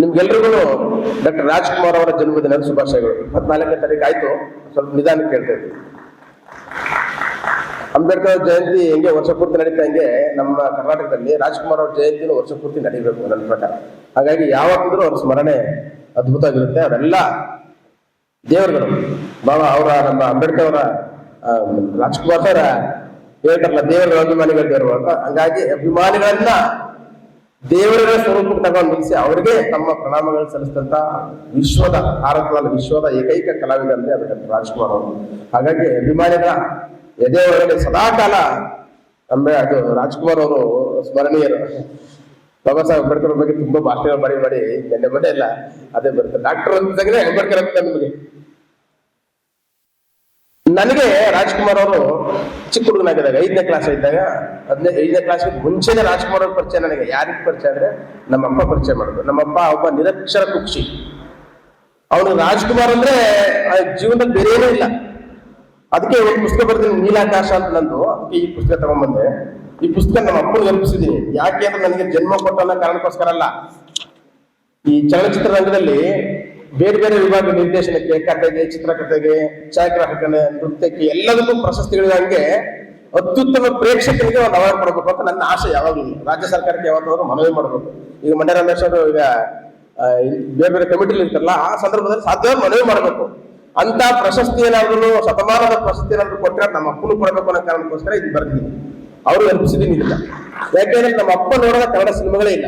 ನಿಮ್ಗೆಲ್ರಿಗೂ ಡಾಕ್ಟರ್ ರಾಜ್ಕುಮಾರ್ ಅವರ ಜನ್ಮದಿನದ ಶುಭಾಶಯಗಳು. ಇಪ್ಪತ್ನಾಲ್ಕನೇ ತಾರೀಕು ಆಯ್ತು. ಸ್ವಲ್ಪ ನಿಧಾನಕ್ಕೆ ಕೇಳ್ತಾ ಇದ್ದೀನಿ ಅಂಬೇಡ್ಕರ್ ಜಯಂತಿ ಹೆಂಗೆ ವರ್ಷ ಪೂರ್ತಿ ನಡೀತಾ ಹಂಗೆ, ನಮ್ಮ ಕರ್ನಾಟಕದಲ್ಲಿ ರಾಜ್ಕುಮಾರ್ ಅವ್ರ ಜಯಂತಿನೂ ವರ್ಷ ಪೂರ್ತಿ ನಡೀಬೇಕು ನನ್ನ ಪ್ರಕಾರ. ಹಾಗಾಗಿ ಯಾವತ್ತಿದ್ರೂ ಅವ್ರ ಸ್ಮರಣೆ ಅದ್ಭುತವಾಗಿರುತ್ತೆ. ಅವರೆಲ್ಲ ದೇವರುಗಳು. ಬಾಬಾ ಅವರ, ನಮ್ಮ ಅಂಬೇಡ್ಕರ್ ಅವರ ರಾಜ್ಕುಮಾರ್ ಅವರ ಹೇಳ್ತಾರಲ್ಲ ಅಭಿಮಾನಿಗಳ ದೇವರು ಅಂತ. ಹಂಗಾಗಿ ಅಭಿಮಾನಿಗಳನ್ನ ದೇವರ ಸ್ವರೂಪಕ್ಕೆ ತಗೊಂಡು ನಿಲ್ಲಿಸಿ ಅವರಿಗೆ ತಮ್ಮ ಪ್ರಣಾಮಗಳು ಸಲ್ಲಿಸಿದಂತ ವಿಶ್ವದ, ಭಾರತದ ವಿಶ್ವದ ಏಕೈಕ ಕಲಾವಿದ ಅಂದ್ರೆ ಅದು ರಾಜ್ಕುಮಾರ್ ಅವರು. ಹಾಗಾಗಿ ಅಭಿಮಾನಿಗಳ ಎದೆಯವರಲ್ಲಿ ಒಳಗಡೆ ಸದಾಕಾಲ ಅಂದ್ರೆ ಅದು ರಾಜ್ಕುಮಾರ್ ಅವರು ಸ್ಮರಣೀಯರು. ಬಾಬಾ ಸಾಹೇಬ್ ಅಂಬೇಡ್ಕರ್ ಬಗ್ಗೆ ತುಂಬಾ ಭಾಷಣ ಮಾಡಿ ಮಾಡಿ, ನೆನ್ನೆ ಬಂದೇ ಇಲ್ಲ, ಅದೇ ಬರುತ್ತೆ. ಡಾಕ್ಟರ್ ಅಂತಾಗಲೇ ಅಂಬೇಡ್ಕರ್ ಅಂತ ನಿಮಗೆ. ನನಗೆ ರಾಜ್ಕುಮಾರ್ ಅವರು ಚಿಕ್ಕ ಹುಡುಗನಾಗಿದ್ದಾಗ ಐದನೇ ಕ್ಲಾಸ್ ಇದ್ದಾಗ ಹದಿನೈದು ಐದನೇ ಕ್ಲಾಸ್ ಮುಂಚೆನೆ ರಾಜ್ಕುಮಾರ್ ಅವ್ರ ಪರಿಚಯ ನನಗೆ. ಯಾರಿಗೆ ಪರಿಚಯ ಅಂದ್ರೆ ನಮ್ಮಪ್ಪ ಪರಿಚಯ ಮಾಡಿದ್ರು ನಮ್ಮಪ್ಪ ಒಬ್ಬ ನಿರಕ್ಷರ ಕುಕ್ಷಿ. ಅವನು ರಾಜ್ಕುಮಾರ್ ಅಂದ್ರೆ ಜೀವನದಲ್ಲಿ ಬೇರೆ ಏನೂ ಇಲ್ಲ. ಅದಕ್ಕೆ ಒಂದು ಪುಸ್ತಕ ಬರ್ತೀನಿ ನೀಲಾಕಾಶ ಅಂತ ನಂದು. ಈ ಪುಸ್ತಕ ತಗೊಂಡ್ಬಂದೆ ಈ ಪುಸ್ತಕ ನಮ್ಮ ಅಪ್ಪನ ಅರ್ಪಿಸಿದ್ದೀನಿ ಯಾಕೆ ಅಂದ್ರೆ ನನಗೆ ಜನ್ಮ ಕೊಟ್ಟ ಕಾರಣಕ್ಕೋಸ್ಕರ ಅಲ್ಲ. ಈ ಚಲನಚಿತ್ರ ರಂಗದಲ್ಲಿ ಬೇರೆ ಬೇರೆ ವಿಭಾಗ ನಿರ್ದೇಶನಕ್ಕೆ, ಕಥೆಗೆ, ಚಿತ್ರಕಥೆಗೆ, ಛಾಯಾಗ್ರಾಹಕನ ನೃತ್ಯಕ್ಕೆ ಎಲ್ಲದಕ್ಕೂ ಪ್ರಶಸ್ತಿಗಳಿದಂಗೆ ಅತ್ಯುತ್ತಮ ಪ್ರೇಕ್ಷಕರಿಗೆ ಒಂದು ಅವಾರ್ಡ್ ಮಾಡಬೇಕು ಅಂತ ನನ್ನ ಆಸೆ ಯಾವಾಗಲೂ. ರಾಜ್ಯ ಸರ್ಕಾರಕ್ಕೆ ಯಾವತ್ತಾದ್ರೂ ಮನವಿ ಮಾಡಬೇಕು. ಈಗ ಮಂಡ್ಯ ರಮೇಶ್ ಈಗ ಬೇರೆ ಬೇರೆ ಕಮಿಟಿಲಿ ಇರ್ತಾರಲ್ಲ, ಆ ಸಂದರ್ಭದಲ್ಲಿ ಸಾಧ್ಯ ಮನವಿ ಮಾಡಬೇಕು. ಅಂತ ಪ್ರಶಸ್ತಿ ಏನಾದ್ರು ಶತಮಾನದ ಪ್ರಶಸ್ತಿ ಏನಾದ್ರು ಕೊಟ್ಟರೆ ನಮ್ಮ ಅಪ್ಪನು ಕೊಡಬೇಕು ಅನ್ನೋ ಕಾರಣಕ್ಕೋಸ್ಕರ ಇದು ಬರ್ತೀನಿ ಅವರು ಅರ್ಪಿಸಿದೀನಿ ಇಲ್ಲ ಯಾಕೆಂದ್ರೆ ನಮ್ಮ ಅಪ್ಪ ನೋಡೋದ ಕನ್ನಡ ಸಿನಿಮಾಗಳೇ ಇಲ್ಲ.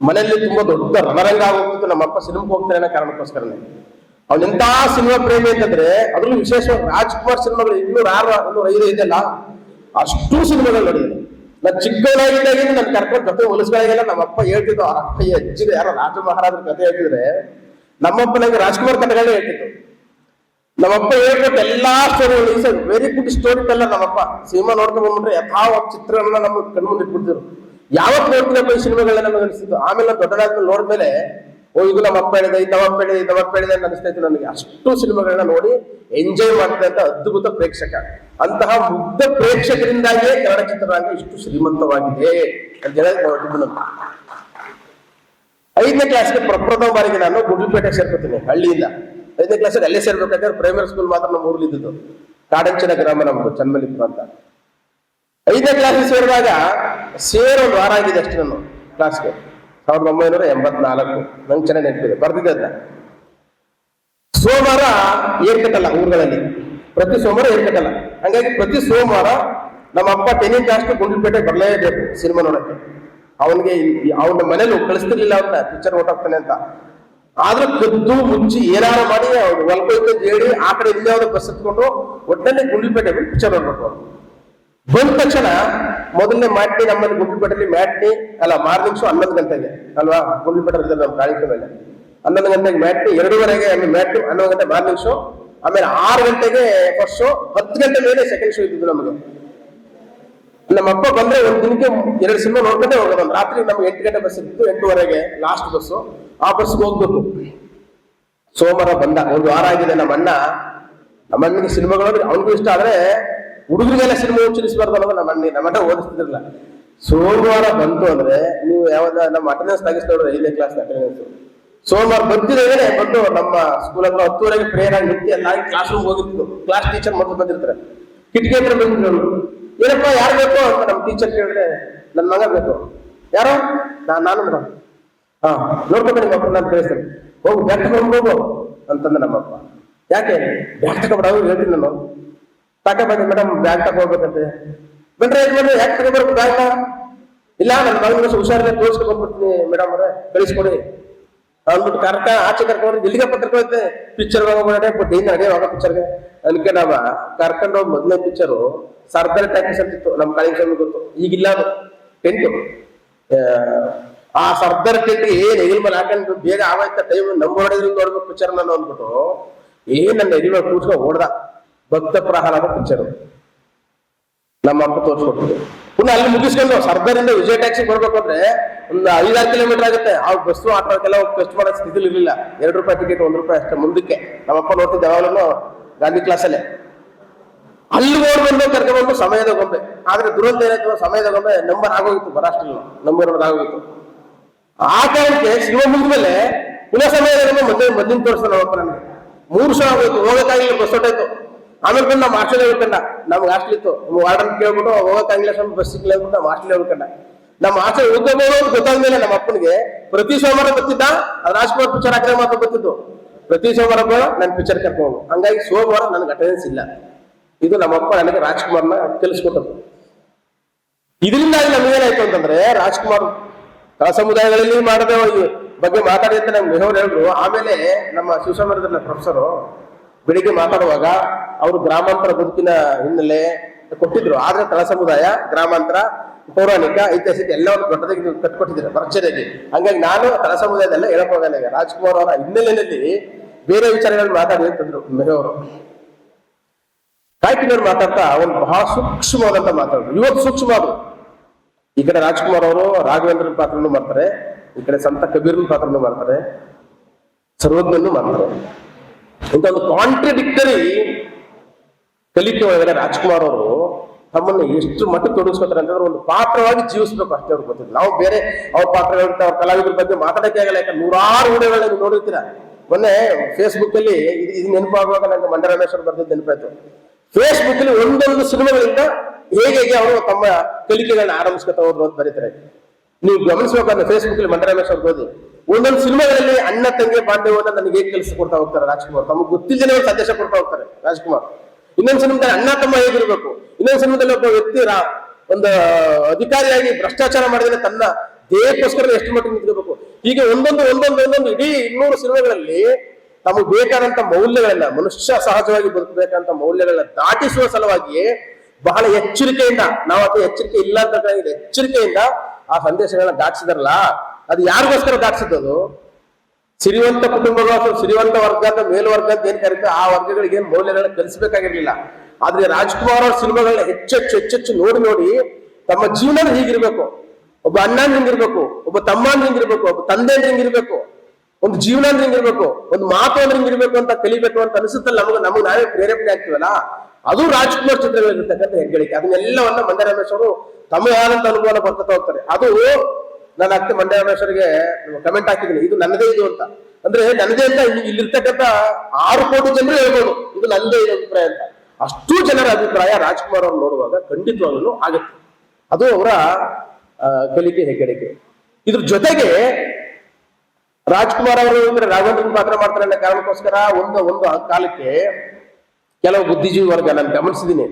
ಮನೆಯಲ್ಲಿ ತುಂಬಾ ದೊಡ್ಡ ರಣರಂಗ ಆಗೋಗ್ತಿತ್ತು. ನಮ್ಮ ಅಪ್ಪ ಸಿನಿಮಾಗೆ ಹೋಗ್ತಾರೆ ಅನ್ನೋ ಕಾರಣಕ್ಕೋಸ್ಕರನೇ. ಅವನೆಂತ ಸಿನಿಮಾ ಪ್ರೇಮಿ ಅಂತಂದ್ರೆ, ಅದ್ರಲ್ಲೂ ವಿಶೇಷವಾಗಿ ರಾಜ್ಕುಮಾರ್ ಸಿನಿಮಾಗಳು ಇನ್ನೂ ಯಾರು ಇನ್ನೂರ ಐದು ಇದೆಲ್ಲ ಅಷ್ಟು ಸಿನಿಮಾಗಳು ನೋಡಿದ್ದೀನಿ ನಾನು ಚಿಕ್ಕವಳಾಗಿದ್ದಾಗ ನನ್ನ ಕರ್ಕೊಂಡು ಜೊತೆ ಹೊಲಸ್ಗಳಿಗೆಲ್ಲ ನಮ್ಮ ಅಪ್ಪ ಹೇಳ್ತಿದ್ದು ಆ ಅಪ್ಪ ಅಜ್ಜಿದ ಯಾರೋ ರಾಜ ಮಹಾರಾಜರ ಕಥೆ ಹೇಳ್ತಿದ್ರೆ ನಮ್ಮಪ್ಪ ನಂಗೆ ರಾಜ್ಕುಮಾರ್ ಕಥೆಗಳೇ ಹೇಳ್ತಿತ್ತು ನಮ್ಮಪ್ಪ ಹೇಳ್ಕೊಟ್ಟು ಎಲ್ಲಾ ಸ್ಟೋರಿಗಳು is very good story teller ನಮ್ಮಪ್ಪ ಸಿನಿಮಾ ನೋಡ್ಕೊಂಡ್ ಬಂದ್ಬಿಟ್ರೆ ಚಿತ್ರಗಳನ್ನ ನಮ್ಮ ಕಣ್ಮುಂದೆ ಇಟ್ಬಿಡ್ತಿರು ಯಾವತ್ ನೋಡ್ತೀನಪ್ಪ ಈ ಸಿನಿಮಾಗಳನ್ನ ನಮಗೆ ಅನಿಸ್ತಿತ್ತು ಆಮೇಲೆ ದೊಡ್ಡದಾದ್ಮೇಲೆ ನೋಡಿದ್ಮೇಲೆ, ಓ, ಇದು ನಮ್ಮ ಅಪ್ಪ ಹೇಳಿದೆ, ಇದು ನಮ್ಮ ಅಪ್ಪ ಹೇಳಿದೆ, ಇದು ನಮ್ಮ ಅಪ್ಪ ಹೇಳಿದೆ ಅಂತ ಅನಿಸ್ತಾ ಇತ್ತು ನನಗೆ. ಅಷ್ಟು ಸಿನಿಮಾಗಳನ್ನ ನೋಡಿ ಎಂಜಾಯ್ ಮಾಡ್ತಾ ಇದ್ದ ಅದ್ಭುತ ಪ್ರೇಕ್ಷಕ. ಅಂತಹ ಮುಗ್ಧ ಪ್ರೇಕ್ಷಕರಿಂದಾಗಿಯೇ ಕನ್ನಡ ಚಿತ್ರರಂಗ ಇಷ್ಟು ಶ್ರೀಮಂತವಾಗಿದೆ ಅಂತ ಹೇಳಿ ನೋಡಿದ್ದು ನಾನು. ಐದನೇ ಕ್ಲಾಸ್ಗೆ ಪ್ರಪ್ರಥಮ ಬಾರಿಗೆ ನಾನು ಗುಡ್ಲಪೇಟೆ ಸೇರ್ಕೊತೀನಿ, ಹಳ್ಳಿಯಿಂದ. ಐದನೇ ಕ್ಲಾಸಿಗೆ ಅಲ್ಲೇ ಸೇರ್ಬೇಕಾದ್ರೆ ಪ್ರೈಮರಿ ಸ್ಕೂಲ್ ಮಾತ್ರ ನಮ್ಮ ಊರಲ್ಲಿ ಇದ್ದದ್ದು ಕಾಡಂಚಿನ ಗ್ರಾಮ ನಮ್ದು ಚನ್ಮಲಿಪುರ ಅಂತ. ಐದನೇ ಕ್ಲಾಸಿಗೆ ಸೇರಿದಾಗ ಸೇರ್ ಒಂದು ವಾರ ಆಗಿದೆ ಅಷ್ಟು ನಾನು ಕ್ಲಾಸ್ಗೆ ಸಾವಿರದ ಒಂಬೈನೂರ ಎಂಬತ್ನಾಲ್ಕು. ನಂಗೆ ಚೆನ್ನಾಗಿ ನೆನಪಿದೆ. ಅದನ್ನ ಸೋಮವಾರ ಏರ್ಕಟ್ಟಲ್ಲ ಊರುಗಳಲ್ಲಿ. ಪ್ರತಿ ಸೋಮವಾರ ಏರ್ಕಟ್ಟಲ್ಲ. ಹಂಗಾಗಿ ಪ್ರತಿ ಸೋಮವಾರ ನಮ್ಮ ಅಪ್ಪ ಟೆನಿನ್ ಕಾಸ್ಟ್ ಗುಂಡ್ಲಪೇಟೆ ಬರಲೇಬೇಕು ಸಿನಿಮಾ ನೋಡಕ್ಕೆ. ಅವನಿಗೆ ಅವನ ಮನೇಲಿ ಕಳಿಸ್ತಿರ್ಲಿಲ್ಲ ಅಂತ ಪಿಕ್ಚರ್ ಓಟಾಗ್ತಾನೆ ಅಂತ. ಆದ್ರೂ ಕದ್ದು ಮುಚ್ಚಿ ಏನಾರು ಮಾಡಿ ಅವ್ರು ಹೊಲ್ಕೊಯ್ತು ಹೇಳಿ ಆ ಕಡೆ ಇಲ್ಲೇ ಅವ್ರ ಬಸ್ ಹತ್ಕೊಂಡು ಒಟ್ಟಲ್ಲಿ ಗುಂಡ್ಲಪೇಟೆ ಪಿಕ್ಚರ್ ನೋಡ್ಬೇಕು ಬಂದ ತಕ್ಷಣ ಮೊದಲನೇ ಮ್ಯಾಟ್ನಿ ನಮ್ಮಲ್ಲಿ ಗುಂಡ್ಲಪೇಟೆಯಲ್ಲಿ ಮ್ಯಾಟ್ನಿ, ಅಲ್ಲ ಮಾರ್ನಿಂಗ್ ಶೋ ಹನ್ನೊಂದು ಗಂಟೆಗೆ, ಅಲ್ವಾ? ಗುಂಡ್ಲಿಪೇಟೆ ಇರ್ತದೆ ನಮ್ಮ ಕಾರ್ಯಕ್ರಮದಲ್ಲಿ ಹನ್ನೊಂದು ಗಂಟೆಗೆ ಮ್ಯಾಟ್ನಿ, ಎರಡೂವರೆಗೆ ಅಲ್ಲಿ ಮ್ಯಾಟ್ನಿ, ಹನ್ನೊಂದು ಗಂಟೆ ಮಾರ್ನಿಂಗ್ ಶೋ, ಆಮೇಲೆ ಆರು ಗಂಟೆಗೆ ಫಸ್ಟ್ ಶೋ, ಹತ್ತು ಗಂಟೆ ಮೇಲೆ ಸೆಕೆಂಡ್ ಶೋ ಇದ್ದಿದ್ದು ನಮಗೆ. ನಮ್ಮಪ್ಪ ಬಂದ್ರೆ ಒಂದು ದಿನಕ್ಕೆ ಎರಡು ಸಿನಿಮಾ ನೋಡ್ಕೊಂಡೆ ಹೋಗೋದು. ರಾತ್ರಿ ನಮ್ಗೆ ಎಂಟು ಗಂಟೆ ಬಸ್ ಇತ್ತು, ಎಂಟುವರೆಗೆ ಲಾಸ್ಟ್ ಬಸ್ಸು ಆ ಬಸ್ಗೆ ಹೋಗ್ಬೇಕು. ಸೋಮವಾರ ಬಂದ. ಒಂದು ವಾರ ಆಗಿದೆ ನಮ್ಮ ಅಣ್ಣ. ನಮ್ಮ ಅಣ್ಣನಿಗೆ ಸಿನಿಮಾಗಳು ಅವನಿಗೂ ಇಷ್ಟ, ಆದ್ರೆ ಹುಡುಗರಿಗೆಲ್ಲ ಸಿನಿಮಾ ಉಚ್ಚರಿಸಬಾರ್ದು ಅನ್ನೋದು ನಮ್ಮ ಅಣ್ಣ ನಮ್ಮ ಅಣ್ಣ ಓದಿಸ್ತಿದ್ರಲ್ಲ. ಸೋಮವಾರ ಬಂತು ಅಂದ್ರೆ ನೀವು ಯಾವ್ದ ನಮ್ಮ ಅಟೆಂಡೆನ್ಸ್ ತೆಗಿಸ್ ನೋಡ್ರಿ ಐದನೇ ಕ್ಲಾಸ್ ಅಟೆಂಡೆನ್ಸ್ ಸೋಮವಾರ ಬಂದಿದ್ದೇನೆ ಬಂದು ನಮ್ಮ ಸ್ಕೂಲ್ ಹತ್ರ ಹತ್ತುವರೆಗೆ ಪ್ರೇಯರ್ ಆಗಿ ನಿಂತು ಎಲ್ಲ ಕ್ಲಾಸ್ ರೂಮ್ ಹೋಗಿತ್ತು ಕ್ಲಾಸ್ ಟೀಚರ್ ಮೊದಲು ಬಂದಿರ್ತಾರೆ. ಕಿಟಕಿ ಹತ್ರ ಬಂದಿದ್ರು. ಏನಪ್ಪ, ಯಾರು ಬೇಕು ಅಂತ ನಮ್ಮ ಟೀಚರ್ ಕೇಳಿದ್ರೆ ನನ್ನ ಮಗ ಬೇಕು. ಯಾರೋ? ನಾ ನಾನು ಮೇಡಮ್ ಹಾ ನೋಡ್ಕೊಂಡು ಅಪ್ಪ ನಾನು ಕಳಿಸ್ತೇನೆ. ಹೋಗು ಬ್ಯಾಟ್ ಹೋಗು. ಅಂತಂದ ನಮ್ಮಪ್ಪ ಯಾಕೆ? ಬ್ಯಾಟ್ ತಗೊಂಡ್ಬಿಡ ಅವ್ರು ಹೇಳ್ತೀನಿ ನಾನು. ತಕ ಬನ್ನಿ ಮೇಡಮ್ ಬ್ಯಾಗ್ ತಗೋಬೇಕಂತೆ ಬಿಟ್ರೆ ಏನ್ ಯಾಕೆ ತಗೋಬರ್ಬೇಕು ಬ್ಯಾಗ್ ಇಲ್ಲ ನನ್ನ ಮಗನ ಹುಷಾರಿಲ್ಲ ತೋರಿಸ್ಕೊಂಡು ಮೇಡಮ್ ಅವ್ರೆ, ಕಳಿಸ್ಕೊಡಿ. ಅಂದ್ಬಿಟ್ಟು ಕರ್ಕ, ಆಚೆ ಕರ್ಕೊಂಡು ಇಲ್ಲಿಗೆ ಕರ್ಕೊಂಡೆ ಪಿಕ್ಚರ್ ಹೋಗ್ಬೇಡ ಬಟ್ ಏನ್ ಅದೇ ಹೋಗೋ ಪಿಕ್ಚರ್ಗೆ ಅದಕ್ಕೆ ನಾವ ಕರ್ಕೊಂಡು ಹೋಗಿ ಮೊದಲನೇ ಪಿಕ್ಚರು ಸರ್ದಾರ್ ಟ್ಯಾಕ್ಸ್ ಅಂತಿತ್ತು ನಮ್ಮ ಕಾಲೇಜ್ ಗೊತ್ತು. ಈಗಿಲ್ಲ ಅದು. ಟೆಂಟು ಆ ಸರ್ದಾರ್ ಟೆಂಟ್ ಏನ್ ಎಗಿಲ್ ಮೇಲೆ ಹಾಕೊಂಡು, ಬೇಗ ಆವಾಯ್ತ ಟೈಮ್ ನಮ್ಮ ಹೊಡೆದ್ರಿಂದ ನೋಡ್ಬೇಕು ಪಿಕ್ಚರ್ ನಾನು ಅಂದ್ಬಿಟ್ಟು, ಏನ್ ನನ್ನ ಎಗಿಲ್ ಮೇಲೆ ಕೂತ್ಕೊಂಡು ಓಡ್ದ. ಭಕ್ತ ಪ್ರಹ್ಲಾದ ಪಿಕ್ಚರ್. ನಮ್ಮ ಅಪ್ಪ ತೋರಿಸ್ಕೊಟ್ಟಿದ್ರು. ಪುನಃ ಅಲ್ಲಿ ಮುಗಿಸ್ಕೊಂಡು ಸರ್ದಾರಿಂದ ವಿಜಯ ಟ್ಯಾಕ್ಸಿ ಬರ್ಬೇಕು ಅಂದ್ರೆ ಒಂದು ಐದಾರು ಕಿಲೋಮೀಟರ್ ಆಗುತ್ತೆ. ಆ ಬಸ್ಸು ಆಟೋಕ್ಕೆಲ್ಲ ಖರ್ಚು ಮಾಡೋ ಸ್ಥಿತಿಲಿ ಇರಲಿಲ್ಲ. ಎರಡು ರೂಪಾಯಿ ಟಿಕೆಟ್ ಒಂದು ರೂಪಾಯಿ ಅಷ್ಟೇ ಮುಂದಕ್ಕೆ. ನಮ್ಮಪ್ಪ ನೋಡ್ತಿದ್ದೆ ಯಾವಾಗಲೂ ಗಾಂಧಿ ಕ್ಲಾಸಲ್ಲೇ ಅಲ್ಲಿ. ಓಡ್ ಬಂದು ಕರ್ಕೊಂಡ್ಬಂದು ಸಮಯದ ಗೊಂಬೆ. ಆದ್ರೆ ದುರಂತ ಏನಾಯ್ತು ಸಮಯದ ಗೊಂಬೆ? ನಂಬರ್ ಆಗೋಗಿತ್ತು ಬರಾಷ್ಟ್ರಲ್ಲಿ ನಂಬರ್ ಆಗೋಗಿತ್ತು. ಆ ಕಾರಣಕ್ಕೆ ಸಿನಿಮಾ ಮುಗಿದ್ಮೇಲೆ ಪುನಃ ಸಮಯ ಮೊದಲು ಮೊದಲಿನ ತೋರಿಸ್ತಾನೆ ನಮ್ಮಪ್ಪ ನನಗೆ. ಮೂರು ಸಾವಿರ ಆಗೋಯ್ತು ಹೋಗಕ್ಕಾಗಿಲ್ಲ, ಬಸ್ ಹೊಟ್ಟೋಯ್ತು ಆಮೇಲೆ ಬಂದು ನಮ್ಮ ಹಾಸ್ಟೆಲ್ ಹೋಗ್ಕಂಡ ನಮ್ಗೆ ಹಾಸ್ಟೆಲ್ ಇತ್ತು. ವಾರ್ಡನ್ ಕೇಳ್ಬಿಟ್ಟು ಹೋಗಕ್ಕಾಗಿಲ್ಲ ಸ್ವಲ್ಪ ಬಸ್ ಸಿಗ್ಲಿಲ್ಲ ಅಂದ್ಬಿಟ್ಟು ನಮ್ಮ ಹಾಸ್ಟೆಲ್ ಹೋಗ್ಕಂಡ ನಮ್ಮ ಹಾಸ್ಟೆಲ್ ಗೊತ್ತಾದ ಗೊತ್ತಾದ್ಮೇಲೆ ನಮ್ಮ ಅಪ್ಪನಿಗೆ. ಪ್ರತಿ ಸೋಮವಾರ ಬರ್ತಿದ್ದ ರಾಜ್ಕುಮಾರ್ ಪಿಕ್ಚರ್ ಹಾಕಿದ್ರೆ ಮಾತ್ರ ಬರ್ತಿತ್ತು. ಪ್ರತಿ ಸೋಮವಾರ ನನ್ನ ಪಿಕ್ಚರ್ ಕರ್ಕೊಂಡು ಹಂಗಾಗಿ ಸೋಮವಾರ ನನಗೆ ಅಟೆಂಡೆನ್ಸ್ ಇಲ್ಲ. ಇದು ನಮ್ಮಪ್ಪ ನನಗೆ ರಾಜ್ಕುಮಾರ್ನ ತಿಳಿಸ್ಕೊಟ್ಟದ್ದು ಇದರಿಂದಾಗಿ ನಮಗೇನಾಯ್ತು ಅಂತಂದ್ರೆ, ರಾಜ್ಕುಮಾರ್ ಸಮುದಾಯಗಳಲ್ಲಿ ಮಾಡದೆ ಬಗ್ಗೆ ಮಾತಾಡಿ ಅಂತ ನಮ್ಗೆ ಹೇಳಿದ್ರು. ಆಮೇಲೆ ನಮ್ಮ ಶಿವಸಮರದ ಪ್ರೊಫೆಸರು ಬೆಳಿಗ್ಗೆ ಮಾತಾಡುವಾಗ ಅವರು ಗ್ರಾಮಾಂತರ ಬದುಕಿನ ಹಿನ್ನೆಲೆ ಕೊಟ್ಟಿದ್ರು. ಆದ್ರೆ ತಳ ಸಮುದಾಯ, ಗ್ರಾಮಾಂತರ, ಪೌರಾಣಿಕ, ಐತಿಹಾಸಿಕ ಎಲ್ಲವನ್ನು ದೊಡ್ಡದಾಗಿ ನೀವು ಕಟ್ಕೊಟ್ಟಿದ್ದೀರ ಹಂಗಾಗಿ ನಾನು ತಳ ಸಮುದಾಯದಲ್ಲ ಹೇಳಕ್ ಹೋಗಲ್ಲ ಈಗ. ರಾಜ್ಕುಮಾರ್ ಅವರ ಹಿನ್ನೆಲೆಯಲ್ಲಿ ಬೇರೆ ವಿಚಾರಗಳನ್ನು ಮಾತಾಡಿ ಅಂತಂದ್ರು ಮೆಹೋರು ಕಾಯ್ಕಿನವ್ರು ಮಾತಾಡ್ತಾ ಒಂದು ಬಹಳ ಸೂಕ್ಷ್ಮವಾದಂತ ಮಾತಾಡಿದ್ರು ಇವತ್ತು ಸೂಕ್ಷ್ಮ ಅದು. ಈ ಕಡೆ ರಾಜ್ಕುಮಾರ್ ಅವರು ರಾಘವೇಂದ್ರನ ಪಾತ್ರನೂ ಮಾಡ್ತಾರೆ. ಈ ಕಡೆ ಸಂತ ಕಬೀರ್ನ ಪಾತ್ರನೂ ಮಾಡ್ತಾರೆ. ಸರ್ವಜ್ಞನೂ ಮಾಡ್ತಾರೆ. ಇಂಥ ಒಂದು ಕಾಂಟ್ರಡಿಕ್ಟರಿ ಕಲಿಕೆ ಒಳಗಡೆ ರಾಜ್ಕುಮಾರ್ ಅವರು ತಮ್ಮನ್ನ ಎಷ್ಟು ಮಟ್ಟ ತೊಡಗಿಸ್ಕೊತಾರೆ ಅಂತಂದ್ರೆ ಒಂದು ಪಾತ್ರವಾಗಿ ಜೀವಿಸ್ಬೇಕು ಅಷ್ಟೇ ಅವ್ರು ಗೊತ್ತಿಲ್ಲ. ನಾವು ಬೇರೆ ಅವ್ರ ಪಾತ್ರ ಅವ್ರ ಕಲಾವಿದ್ರ ಬಗ್ಗೆ ಮಾತಾಡಕ್ಕೆ ಆಗಲ್ಲ, ಯಾಕಂದ್ರೆ ನೂರಾರು ವಿಡಿಯೋಗಳನ್ನ ನೀವು ನೋಡಿರ್ತೀರ. ಮೊನ್ನೆ ಫೇಸ್ಬುಕ್ ಅಲ್ಲಿ ಇದು ನೆನಪಾಗುವಾಗ ನನಗೆ ಮಂಡ್ಯ ರಮೇಶ್ ಅವ್ರು ಬರ್ದಿದ್ದು ನೆನಪಾಯ್ತು. ಫೇಸ್ಬುಕ್ ಅಲ್ಲಿ ಒಂದೊಂದು ಸಿನಿಮಾಗಳಿಂದ ಹೇಗೆ ಹೇಗೆ ಅವರು ತಮ್ಮ ಕಲಿಕೆಗಳನ್ನ ಆರಂಭಿಸ್ಕೊತಾ ಹೋದ್ರು ಅಂತ ಬರೀತಾರೆ. ನೀವು ಗಮನಿಸಬೇಕಾದ್ರೆ ಫೇಸ್ಬುಕ್ ಅಲ್ಲಿ ಮಂಡ್ಯ ರಮೇಶ್ ಅವ್ರು ಓದಿ. ಒಂದೊಂದು ಸಿನಿಮಾಗಳಲ್ಲಿ ಅಣ್ಣ, ತಂಗಿ ಬಾಂಧವ್ಯನ ನನಗೆ ಹೇಗೆ ಕೆಲಸ ಕೊಡ್ತಾ ಹೋಗ್ತಾರೆ ರಾಜ್ಕುಮಾರ್? ತಮಗೆ ಗೊತ್ತಿಲ್ಲದೆ ಒಂದು ಸಂದೇಶ ಕೊಡ್ತಾ ಹೋಗ್ತಾರೆ ರಾಜ್ಕುಮಾರ್. ಇನ್ನೊಂದು ಸಿನಿಮಾದಲ್ಲಿ ಅಣ್ಣ, ತಮ್ಮ ಹೇಗಿರ್ಬೇಕು? ಇನ್ನೊಂದು ಸಿನಿಮಾದಲ್ಲಿ ಒಬ್ಬ ವ್ಯಕ್ತಿ ಒಂದು ಅಧಿಕಾರಿಯಾಗಿ ಭ್ರಷ್ಟಾಚಾರ ಮಾಡಿದ್ರೆ ತನ್ನ ದೇಹಕ್ಕೋಸ್ಕರ ಎಷ್ಟು ಮಟ್ಟಿಗೆ ನಿಂತಿರ್ಬೇಕು ಹೀಗೆ ಒಂದೊಂದು ಒಂದೊಂದು ಒಂದೊಂದು ಇಡೀ ಇನ್ನೂರು ಸಿನಿಮಾಗಳಲ್ಲಿ ನಮಗೆ ಬೇಕಾದಂತ ಮೌಲ್ಯಗಳನ್ನ, ಮನುಷ್ಯ ಸಹಜವಾಗಿ ಬದುಕಬೇಕಂತ ಮೌಲ್ಯಗಳನ್ನ ದಾಟಿಸುವ ಸಲುವಾಗಿಯೇ ಬಹಳ ಎಚ್ಚರಿಕೆಯಿಂದ, ನಾವು ಅಥವಾ ಎಚ್ಚರಿಕೆ ಇಲ್ಲ ಅಂತ ಎಚ್ಚರಿಕೆಯಿಂದ ಆ ಸಂದೇಶಗಳನ್ನ ದಾಟಿಸಿದ್ರಲ್ಲ, ಅದು ಯಾರಿಗೋಸ್ಕರ ದಾಟಿಸಿದ್ದು ಸಿರಿವಂತ ಕುಟುಂಬಗಳು ಅಥವಾ ಸಿರಿವಂತ ವರ್ಗ ಅಂತ ಮೇಲ್ವರ್ಗ ಅಂತ ಏನ್ ಕರೀತಾರೆ ಆ ವರ್ಗಗಳಿಗೆ ಏನ್ ಮೌಲ್ಯಗಳನ್ನ ಕಲಿಸಬೇಕಾಗಿರ್ಲಿಲ್ಲ. ಆದ್ರೆ ರಾಜ್ಕುಮಾರ್ ಅವ್ರ ಸಿನಿಮಾಗಳನ್ನ ಹೆಚ್ಚೆಚ್ಚು ಹೆಚ್ಚೆಚ್ಚು ನೋಡಿ ನೋಡಿ ತಮ್ಮ ಜೀವನ ಹೀಗಿರ್ಬೇಕು. ಒಬ್ಬ ಅಣ್ಣ ಹಿಂಗಿರ್ಬೇಕು, ಒಬ್ಬ ತಮ್ಮ ಹಿಂಗಿರ್ಬೇಕು, ಒಬ್ಬ ತಂದೆ ಹಿಂಗಿರ್ಬೇಕು, ಒಂದು ಜೀವನ ಹಿಂಗಿರ್ಬೇಕು, ಒಂದು ಮಾತು ಅಂದ್ರೆ ಹಿಂಗಿರ್ಬೇಕು ಅಂತ ಕಲಿಬೇಕು ಅಂತ ಅನಿಸುತ್ತಲ್ಲ ನಮಗೆ ನಮಗೆ ನಾವೇ ಪ್ರೇರೇಪಣೆ ಆಗ್ತೀವಲ್ಲ? ಅದು ರಾಜ್ಕುಮಾರ್ ಚಿತ್ರಗಳಿರ್ತಕ್ಕಂಥ ಹೆಗ್ಗಳಿಕೆ. ಅದನ್ನೆಲ್ಲವನ್ನ ಮಂಡ್ಯ ರಮೇಶ್ವರು ತಮ್ಮ ಆದಂತ ಅನುಭವನ ಬರ್ತಾ ಹೋಗ್ತಾರೆ. ಅದು ನಾನು ಅತ್ತೆ ಮಂಡ್ಯ ರಮೇಶ್ವರಿಗೆ ಕಮೆಂಟ್ ಹಾಕಿದ್ದೀನಿ. ಇದು ನನ್ನದೇ ಇದು ಅಂತ. ಅಂದ್ರೆ ನನ್ನದೇ ಅಂತ ಇಲ್ಲಿ- ಇಲ್ಲಿರ್ತಕ್ಕಂಥ ಆರು ಕೋಟಿ ಜನರು ಹೇಳ್ಬೋದು. ಇದು ನನ್ನದೇ ಇದು ಅಭಿಪ್ರಾಯ ಅಂತ. ಅಷ್ಟು ಜನರ ಅಭಿಪ್ರಾಯ ರಾಜ್ಕುಮಾರ್ ಅವ್ರು ನೋಡುವಾಗ ಖಂಡಿತವಾಗ್ಲೂ ಆಗುತ್ತೆ. ಅದು ಅವರ ಕಲಿಕೆ ಹೆಗ್ಗಳಿಕೆ. ಇದ್ರ ಜೊತೆಗೆ ರಾಜ್ಕುಮಾರ್ ಅವರು ಅಂದ್ರೆ ರಾಘವೇಂದ್ರ ಪಾತ್ರ ಮಾಡ್ತಾರೆ ಅನ್ನೋ ಕಾರಣಕ್ಕೋಸ್ಕರ ಒಂದು ಒಂದು ಕಾಲಕ್ಕೆ ಕೆಲವು ಬುದ್ಧಿಜೀವಿ ವರ್ಗ ನಾನು ಗಮನಿಸಿದ್ದೀನಿ.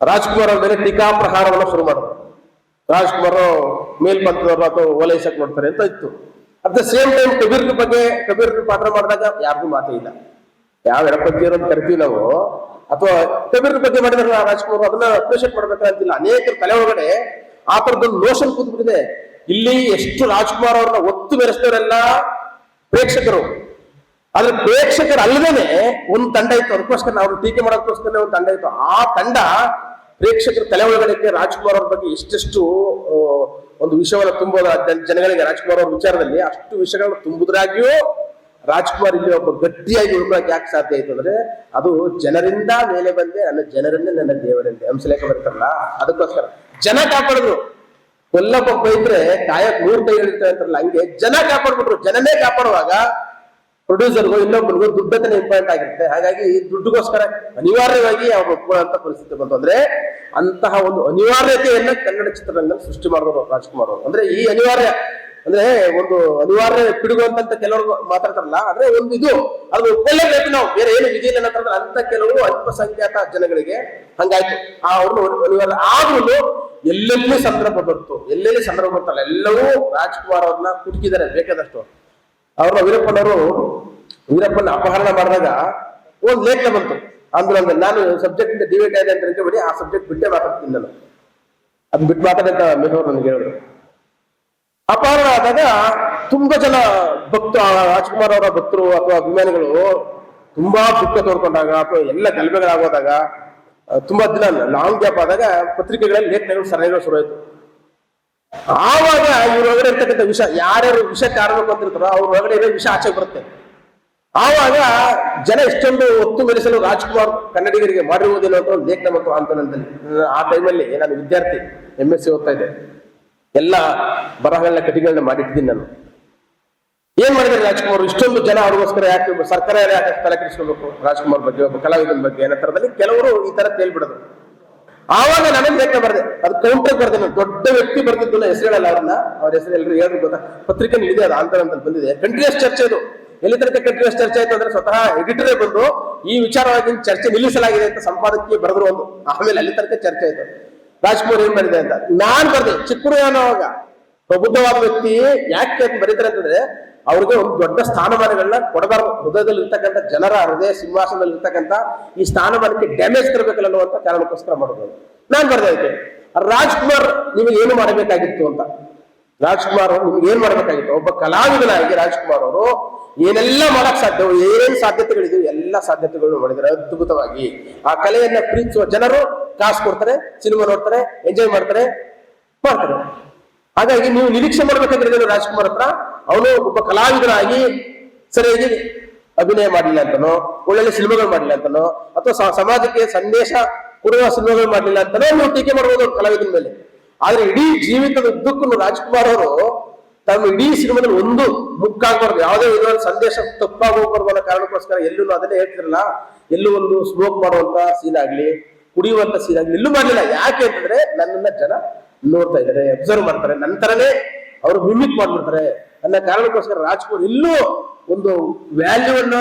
ರಾಜ್ಕುಮಾರ್ ಅವ್ರ ಮೇಲೆ ಟೀಕಾಪ್ರಹಾರವನ್ನು ಶುರು ಮಾಡಿದ್ರು. ರಾಜ್ಕುಮಾರ್ ಮೇಲ್ಪಂಥದವರು ಅಥವಾ ಓಲೈಸಕ್ ನೋಡ್ತಾರೆ ಅಂತ ಇತ್ತು. At the same time Kabir ಬಗ್ಗೆ ಕಬೀರ್ ಪಾತ್ರ ಮಾಡಿದಾಗ ಯಾರಿಗೂ ಮಾತೇ ಇಲ್ಲ. ಯಾವ ಎಡಪಂಥೀಯರು ಅಂತ ಕರಿತೀವಿ ನಾವು. ಅಥವಾ ಕಬೀರ್ ಬಗ್ಗೆ ಮಾಡಿದ್ರೆ ರಾಜ್ಕುಮಾರ್ ಅದನ್ನ ಅಪ್ರಿಷಿಯೇಟ್ ಮಾಡ್ಬೇಕಂತಿಲ್ಲ ಅನೇಕರ ತಲೆ ಒಳಗಡೆ ಆ ತರದೊಂದು ನೋಷನ್ ಕೂತ್ಬಿಟ್ಟಿದೆ. ಇಲ್ಲಿ ಎಷ್ಟು ರಾಜ್ಕುಮಾರ್ ಅವ್ರನ್ನ ಒತ್ತು ಮೆರೆಸಿದವರೆಲ್ಲ ಪ್ರೇಕ್ಷಕರು. ಆದ್ರೆ ಪ್ರೇಕ್ಷಕರು ಅಲ್ಲದೇನೆ ಒಂದು ತಂಡ ಇತ್ತು, ಅದಕ್ಕೋಸ್ಕರ ಅವ್ರು ಟೀಕೆ ಮಾಡೋದಕ್ಕೋಸ್ಕರ ಒಂದು ತಂಡ ಇತ್ತು. ಆ ತಂಡ ಪ್ರೇಕ್ಷಕರ ತಲೆ ಒಳಗಡೆ ರಾಜ್ಕುಮಾರ್ ಅವ್ರ ಬಗ್ಗೆ ಎಷ್ಟೆಷ್ಟು ಒಂದು ವಿಷಯವನ್ನು ತುಂಬೋದ ಜನಗಳಿಗೆ ರಾಜ್ಕುಮಾರ್ ಅವ್ರ ವಿಚಾರದಲ್ಲಿ ಅಷ್ಟು ವಿಷಯಗಳನ್ನ ತುಂಬುದ್ರಾಗಿಯೂ ರಾಜ್ಕುಮಾರ್ ಇಲ್ಲಿ ಒಬ್ಬ ಗಟ್ಟಿಯಾಗಿ ಉಳ್ಕೊಳಕ್ ಯಾಕೆ ಸಾಧ್ಯ ಆಯ್ತು ಅಂದ್ರೆ ಅದು ಜನರಿಂದ ಮೇಲೆ ಬಂದೆ, ನನ್ನ ಜನರನ್ನೇ ನನ್ನ ದೇವರಂತೆ ಹಂಸಲೇಖ ಬರ್ತಾರಲ್ಲ, ಅದಕ್ಕೋಸ್ಕರ. ಜನ ಕಾಪಾಡಿದ್ರು. ಕೊಲ್ಲಪ್ಪ ಬೈದ್ರೆ ಕಾಯಕ್ ನೂರು ಕೈ ಹೇಳ್ತಾ ಅಂತಾರಲ್ಲ, ಹಂಗೆ ಜನ ಕಾಪಾಡ್ಬಿಟ್ರು. ಜನನೇ ಕಾಪಾಡುವಾಗ ಪ್ರೊಡ್ಯೂಸರ್ಗೂ ಇನ್ನೊಬ್ಬರಿಗೂ ದುಡ್ಡತನ ಇಂಪಾರ್ಟೆಂಟ್ ಆಗಿರುತ್ತೆ. ಹಾಗಾಗಿ ದುಡ್ಡುಗೋಸ್ಕರ ಅನಿವಾರ್ಯವಾಗಿ ಅವ್ರು ಒಪ್ಕೊಳ್ಳುವಂತ ಪರಿಸ್ಥಿತಿ ಬಂತು ಅಂದ್ರೆ ಅಂತಹ ಒಂದು ಅನಿವಾರ್ಯತೆಯನ್ನ ಕನ್ನಡ ಚಿತ್ರರಂಗ ಸೃಷ್ಟಿ ಮಾಡಿದ್ರು ರಾಜ್ಕುಮಾರ್ ಅವರು. ಅಂದ್ರೆ ಈ ಅನಿವಾರ್ಯ ಅಂದ್ರೆ ಒಂದು ಅನಿವಾರ್ಯ ಪಿಡುಗು ಅಂತ ಕೆಲವರು ಮಾತಾಡ್ತಾರಲ್ಲ ಅಂದ್ರೆ ಒಂದು ಇದು ಅದು ಒಪ್ಕೊಳ್ಳೇಬೇಕು ನಾವು. ಬೇರೆ ಏನು ವಿಧಿ ಅಂತಂದ್ರೆ ಅಂತ ಕೆಲವು ಅಲ್ಪಸಂಖ್ಯಾತ ಜನಗಳಿಗೆ ಹಂಗಾಯ್ತು. ಆ ಅವರು ಅನಿವಾರ್ಯ ಆದ್ರೂ ಎಲ್ಲೆಲ್ಲಿ ಸಂದರ್ಭ ಬಂತು, ಎಲ್ಲೆಲ್ಲಿ ಸಂದರ್ಭ ಬರ್ತಲ್ಲ ಎಲ್ಲವೂ ರಾಜ್ಕುಮಾರ್ ಅವ್ರನ್ನ ಕುಟುಕಿದ್ದಾರೆ, ಬೇಕಾದಷ್ಟು. ಅವ್ರ ವೀರಪ್ಪನವರು ವೀರಪ್ಪನ ಅಪಹರಣ ಮಾಡಿದಾಗ ಒಂದು ಲೇಖನ ಬಂತು. ಅಂದ್ರೆ ನಾನು ಸಬ್ಜೆಕ್ಟ್ ಇಂದ ಡಿವೇಟ್ ಆಗಿದೆ ಅಂತ ತಿಳ್ಕೊಬೇಡಿ ಆ ಸಬ್ಜೆಕ್ಟ್ ಬಿಟ್ಟೇ ಮಾತಾಡ್ತೀನಿ ನಾನು. ಅದ್ ಬಿಟ್ಟು ಮಾತಾಡಂತ ಮೆಹೋರ್ ನನಗೆ ಹೇಳಿದ್ರು. ಅಪಹರಣ ಆದಾಗ ತುಂಬಾ ಜನ ಭಕ್ತ ರಾಜ್ಕುಮಾರ್ ಅವರ ಭಕ್ತರು ಅಥವಾ ಅಭಿಮಾನಿಗಳು ತುಂಬಾ ದುಃಖ ತೋರ್ಕೊಂಡಾಗ ಅಥವಾ ಎಲ್ಲ ಗಲಭೆಗಳಾಗೋದಾಗ ತುಂಬಾ ದಿನ ಲಾಂಗ್ ಗ್ಯಾಪ್ ಆದಾಗ ಪತ್ರಿಕೆಗಳಲ್ಲಿ ಲೇಖನಗಳು ಸರಣಿಗಳು ಶುರುವಾಯಿತು. ಆವಾಗ ಇವ್ರ ಒಳಗಡೆ ಇರ್ತಕ್ಕಂಥ ವಿಷ ಯಾರ್ಯಾರು ವಿಷ ಕಾರಬೇಕು ಅಂತಿರ್ತಾರೋ ಅವ್ರ ಒಳಗಡೆ ಇರೋ ವಿಷ ಆಚೆ ಬರುತ್ತೆ. ಆವಾಗ ಜನ ಇಷ್ಟೊಂದು ಒತ್ತು ಮೆರೆಸಲು ರಾಜ್ಕುಮಾರ್ ಕನ್ನಡಿಗರಿಗೆ ಮಾಡಿರುವುದಿಲ್ಲ ಅಂತ ಒಂದು ಲೇಖನ ಮತ್ತು ಆಂದೋಲನದಲ್ಲಿ. ಆ ಟೈಮಲ್ಲಿ ನಾನು ವಿದ್ಯಾರ್ಥಿ ಎಂ ಎಸ್ ಸಿ ಓದ್ತಾ ಇದ್ದೆ. ಎಲ್ಲ ಬರಹಗಳನ್ನ ಕಟಿಗಳನ್ನ ಮಾಡಿಟ್ಟಿದ್ದೀನಿ ನಾನು. ಏನ್ ಮಾಡಿದ್ರೆ ರಾಜ್ಕುಮಾರ್? ಇಷ್ಟೊಂದು ಜನ ಅವ್ರಿಗೋಸ್ಕರ ಯಾಕೆ ಸರ್ಕಾರ ಯಾಕೆ ತಲೆ ಕೆಡಿಸ್ಕೋಬೇಕು? ರಾಜ್ಕುಮಾರ್ ಬಗ್ಗೆ, ಒಬ್ಬ ಕಲಾವಿದನ ಬಗ್ಗೆ ಅನ್ನೋ ತರದಲ್ಲಿ ಕೆಲವರು ಈ ತರ ತೇಲ್ಬಿಡೋದು. ಆವಾಗ ನನಗೆ ಲೆಕ್ಕ ಬರ್ದೆ? ಅದು ಕೌಂಟರ್ ಬರ್ದೆ, ನಾನು ದೊಡ್ಡ ವ್ಯಕ್ತಿ ಬರ್ತಿದ್ದು ಹೆಸರುಗಳಲ್ಲ ಅವ್ರನ್ನ. ಅವ್ರ ಹೆಸರು ಎಲ್ಲರೂ ಹೇಳಿದ್ರು ಗೊತ್ತಾ? ಪತ್ರಿಕೆ ಇದೆ, ಅದು ಆಂತರ ಅಂತ ಬಂದಿದೆ. ಕಂಟಿನ್ಯೂಸ್ ಚರ್ಚೆ ಇದು. ಎಲ್ಲಿ ತನಕ ಕಂಟಿನ್ಯೂಸ್ ಚರ್ಚೆ ಆಯ್ತು ಅಂದ್ರೆ ಸ್ವತಃ ಎಡಿಟರೇ ಬಂದು ಈ ವಿಚಾರವಾಗಿ ಚರ್ಚೆ ನಿಲ್ಲಿಸಲಾಗಿದೆ ಅಂತ ಸಂಪಾದಕೀಯ ಬರೆದ್ರು ಒಂದು. ಆಮೇಲೆ ಅಲ್ಲಿ ತರಕ ಚರ್ಚೆ ಆಯ್ತು. ರಾಜ್ಕುಮಾರ್ ಏನ್ ಮಾಡಿದೆ ಅಂತ? ನಾನ್ ಬರ್ದೆ ಚಿಕ್ಕರು ಅವಾಗ. ಪ್ರಬುದ್ಧವಾದ ವ್ಯಕ್ತಿ ಯಾಕೆ ಅಂತ ಬರೀತಾರೆ ಅಂತಂದ್ರೆ ಅವ್ರಿಗೆ ಒಂದು ದೊಡ್ಡ ಸ್ಥಾನಮಾನಗಳನ್ನ ಕೊಡಬಾರ್ದು. ಹೃದಯದಲ್ಲಿ ಇರ್ತಕ್ಕಂಥ ಜನರ ಹೃದಯ ಸಿಂಹಾಸನದಲ್ಲಿ ಇರ್ತಕ್ಕಂಥ ಈ ಸ್ಥಾನಮಾನಕ್ಕೆ ಡ್ಯಾಮೇಜ್ ತರಬೇಕಲ್ಲ ಅನ್ನುವಂತ ಕಾರಣಕ್ಕೋಸ್ಕರ ಮಾಡೋದು ನಾನ್ ಬರ್ದೈತೆ ರಾಜ್ಕುಮಾರ್ ನಿಮಗೆ ಏನು ಮಾಡಬೇಕಾಗಿತ್ತು ಅಂತ. ರಾಜ್ಕುಮಾರ್ ಅವರು ನಿಮ್ಗೆ ಏನ್ ಮಾಡ್ಬೇಕಾಗಿತ್ತು? ಒಬ್ಬ ಕಲಾವಿದನಾಗಿ ರಾಜ್ಕುಮಾರ್ ಅವರು ಏನೆಲ್ಲ ಮಾಡಕ್ ಸಾಧ್ಯ ಏನೇನ್ ಸಾಧ್ಯತೆಗಳಿದ್ವು ಎಲ್ಲ ಸಾಧ್ಯತೆಗಳನ್ನು ಮಾಡಿದ್ದಾರೆ ಅದ್ಭುತವಾಗಿ. ಆ ಕಲೆಯನ್ನ ಪ್ರೀತಿಸುವ ಜನರು ಕಾಸು ಕೊಡ್ತಾರೆ, ಸಿನಿಮಾ ನೋಡ್ತಾರೆ ಎಂಜಾಯ್ ಮಾಡ್ತಾರೆ ಮಾಡ್ತಾರೆ. ಹಾಗಾಗಿ ನೀವು ನಿರೀಕ್ಷೆ ಮಾಡ್ಬೇಕಾದ್ರೆ ರಾಜ್ಕುಮಾರ್ ಹತ್ರ, ಅವನು ಒಬ್ಬ ಕಲಾವಿದರಾಗಿ ಸರಿಯಾಗಿ ಅಭಿನಯ ಮಾಡಲಿಲ್ಲ ಅಂತನೋ, ಒಳ್ಳೊಳ್ಳೆ ಸಿನಿಮಾಗಳು ಮಾಡಲಿಲ್ಲ ಅಂತನೋ, ಅಥವಾ ಸಮಾಜಕ್ಕೆ ಸಂದೇಶ ಕೊಡುವ ಸಿನಿಮಾಗಳು ಮಾಡಲಿಲ್ಲ ಅಂತನೋ, ನೀವು ಟೀಕೆ ಮಾಡ್ಬೋದು ಕಲಾವಿದನ ಮೇಲೆ. ಆದ್ರೆ ಇಡೀ ಜೀವಿತದ ಉದ್ದಕ್ಕೂ ರಾಜ್ಕುಮಾರ್ ಅವರು ತಮ್ಮ ಇಡೀ ಸಿನಿಮಾದಲ್ಲಿ ಒಂದು ಮುಕ್ಕಾಗಬಾರ್ದು. ಯಾವುದೇ ವಿಧವಾದ ಸಂದೇಶ ತಪ್ಪಾಗೋಗ್ಬಾರ್ದು ಅನ್ನೋ ಕಾರಣಕ್ಕೋಸ್ಕರ ಎಲ್ಲೂ ಅದನ್ನೇ ಹೇಳ್ತಿರಲ್ಲ, ಎಲ್ಲೂ ಒಂದು ಸ್ಮೋಕ್ ಮಾಡುವಂತ ಸೀನ್ ಆಗ್ಲಿ, ಕುಡಿಯುವಂತ ಸೀನ್ ಆಗ್ಲಿ ಎಲ್ಲೂ ಮಾಡಲಿಲ್ಲ. ಯಾಕೆ ಅಂತಂದ್ರೆ ನನ್ನನ್ನ ಜನ ನೋಡ್ತಾ ಇದ್ದಾರೆ ಅಬ್ಸರ್ವ್ ಮಾಡ್ತಾರೆ. ನಂತರನೇ ಅವರು ಮಿಮಿಕ್ ಮಾಡ್ಬಿಡ್ತಾರೆ. ಅನ್ನ ಕಾರಣಕ್ಕೋಸ್ಕರ ರಾಜ್ಕುಮಾರ್ ಇಲ್ಲೂ ಒಂದು ವ್ಯಾಲ್ಯೂ ಅನ್ನ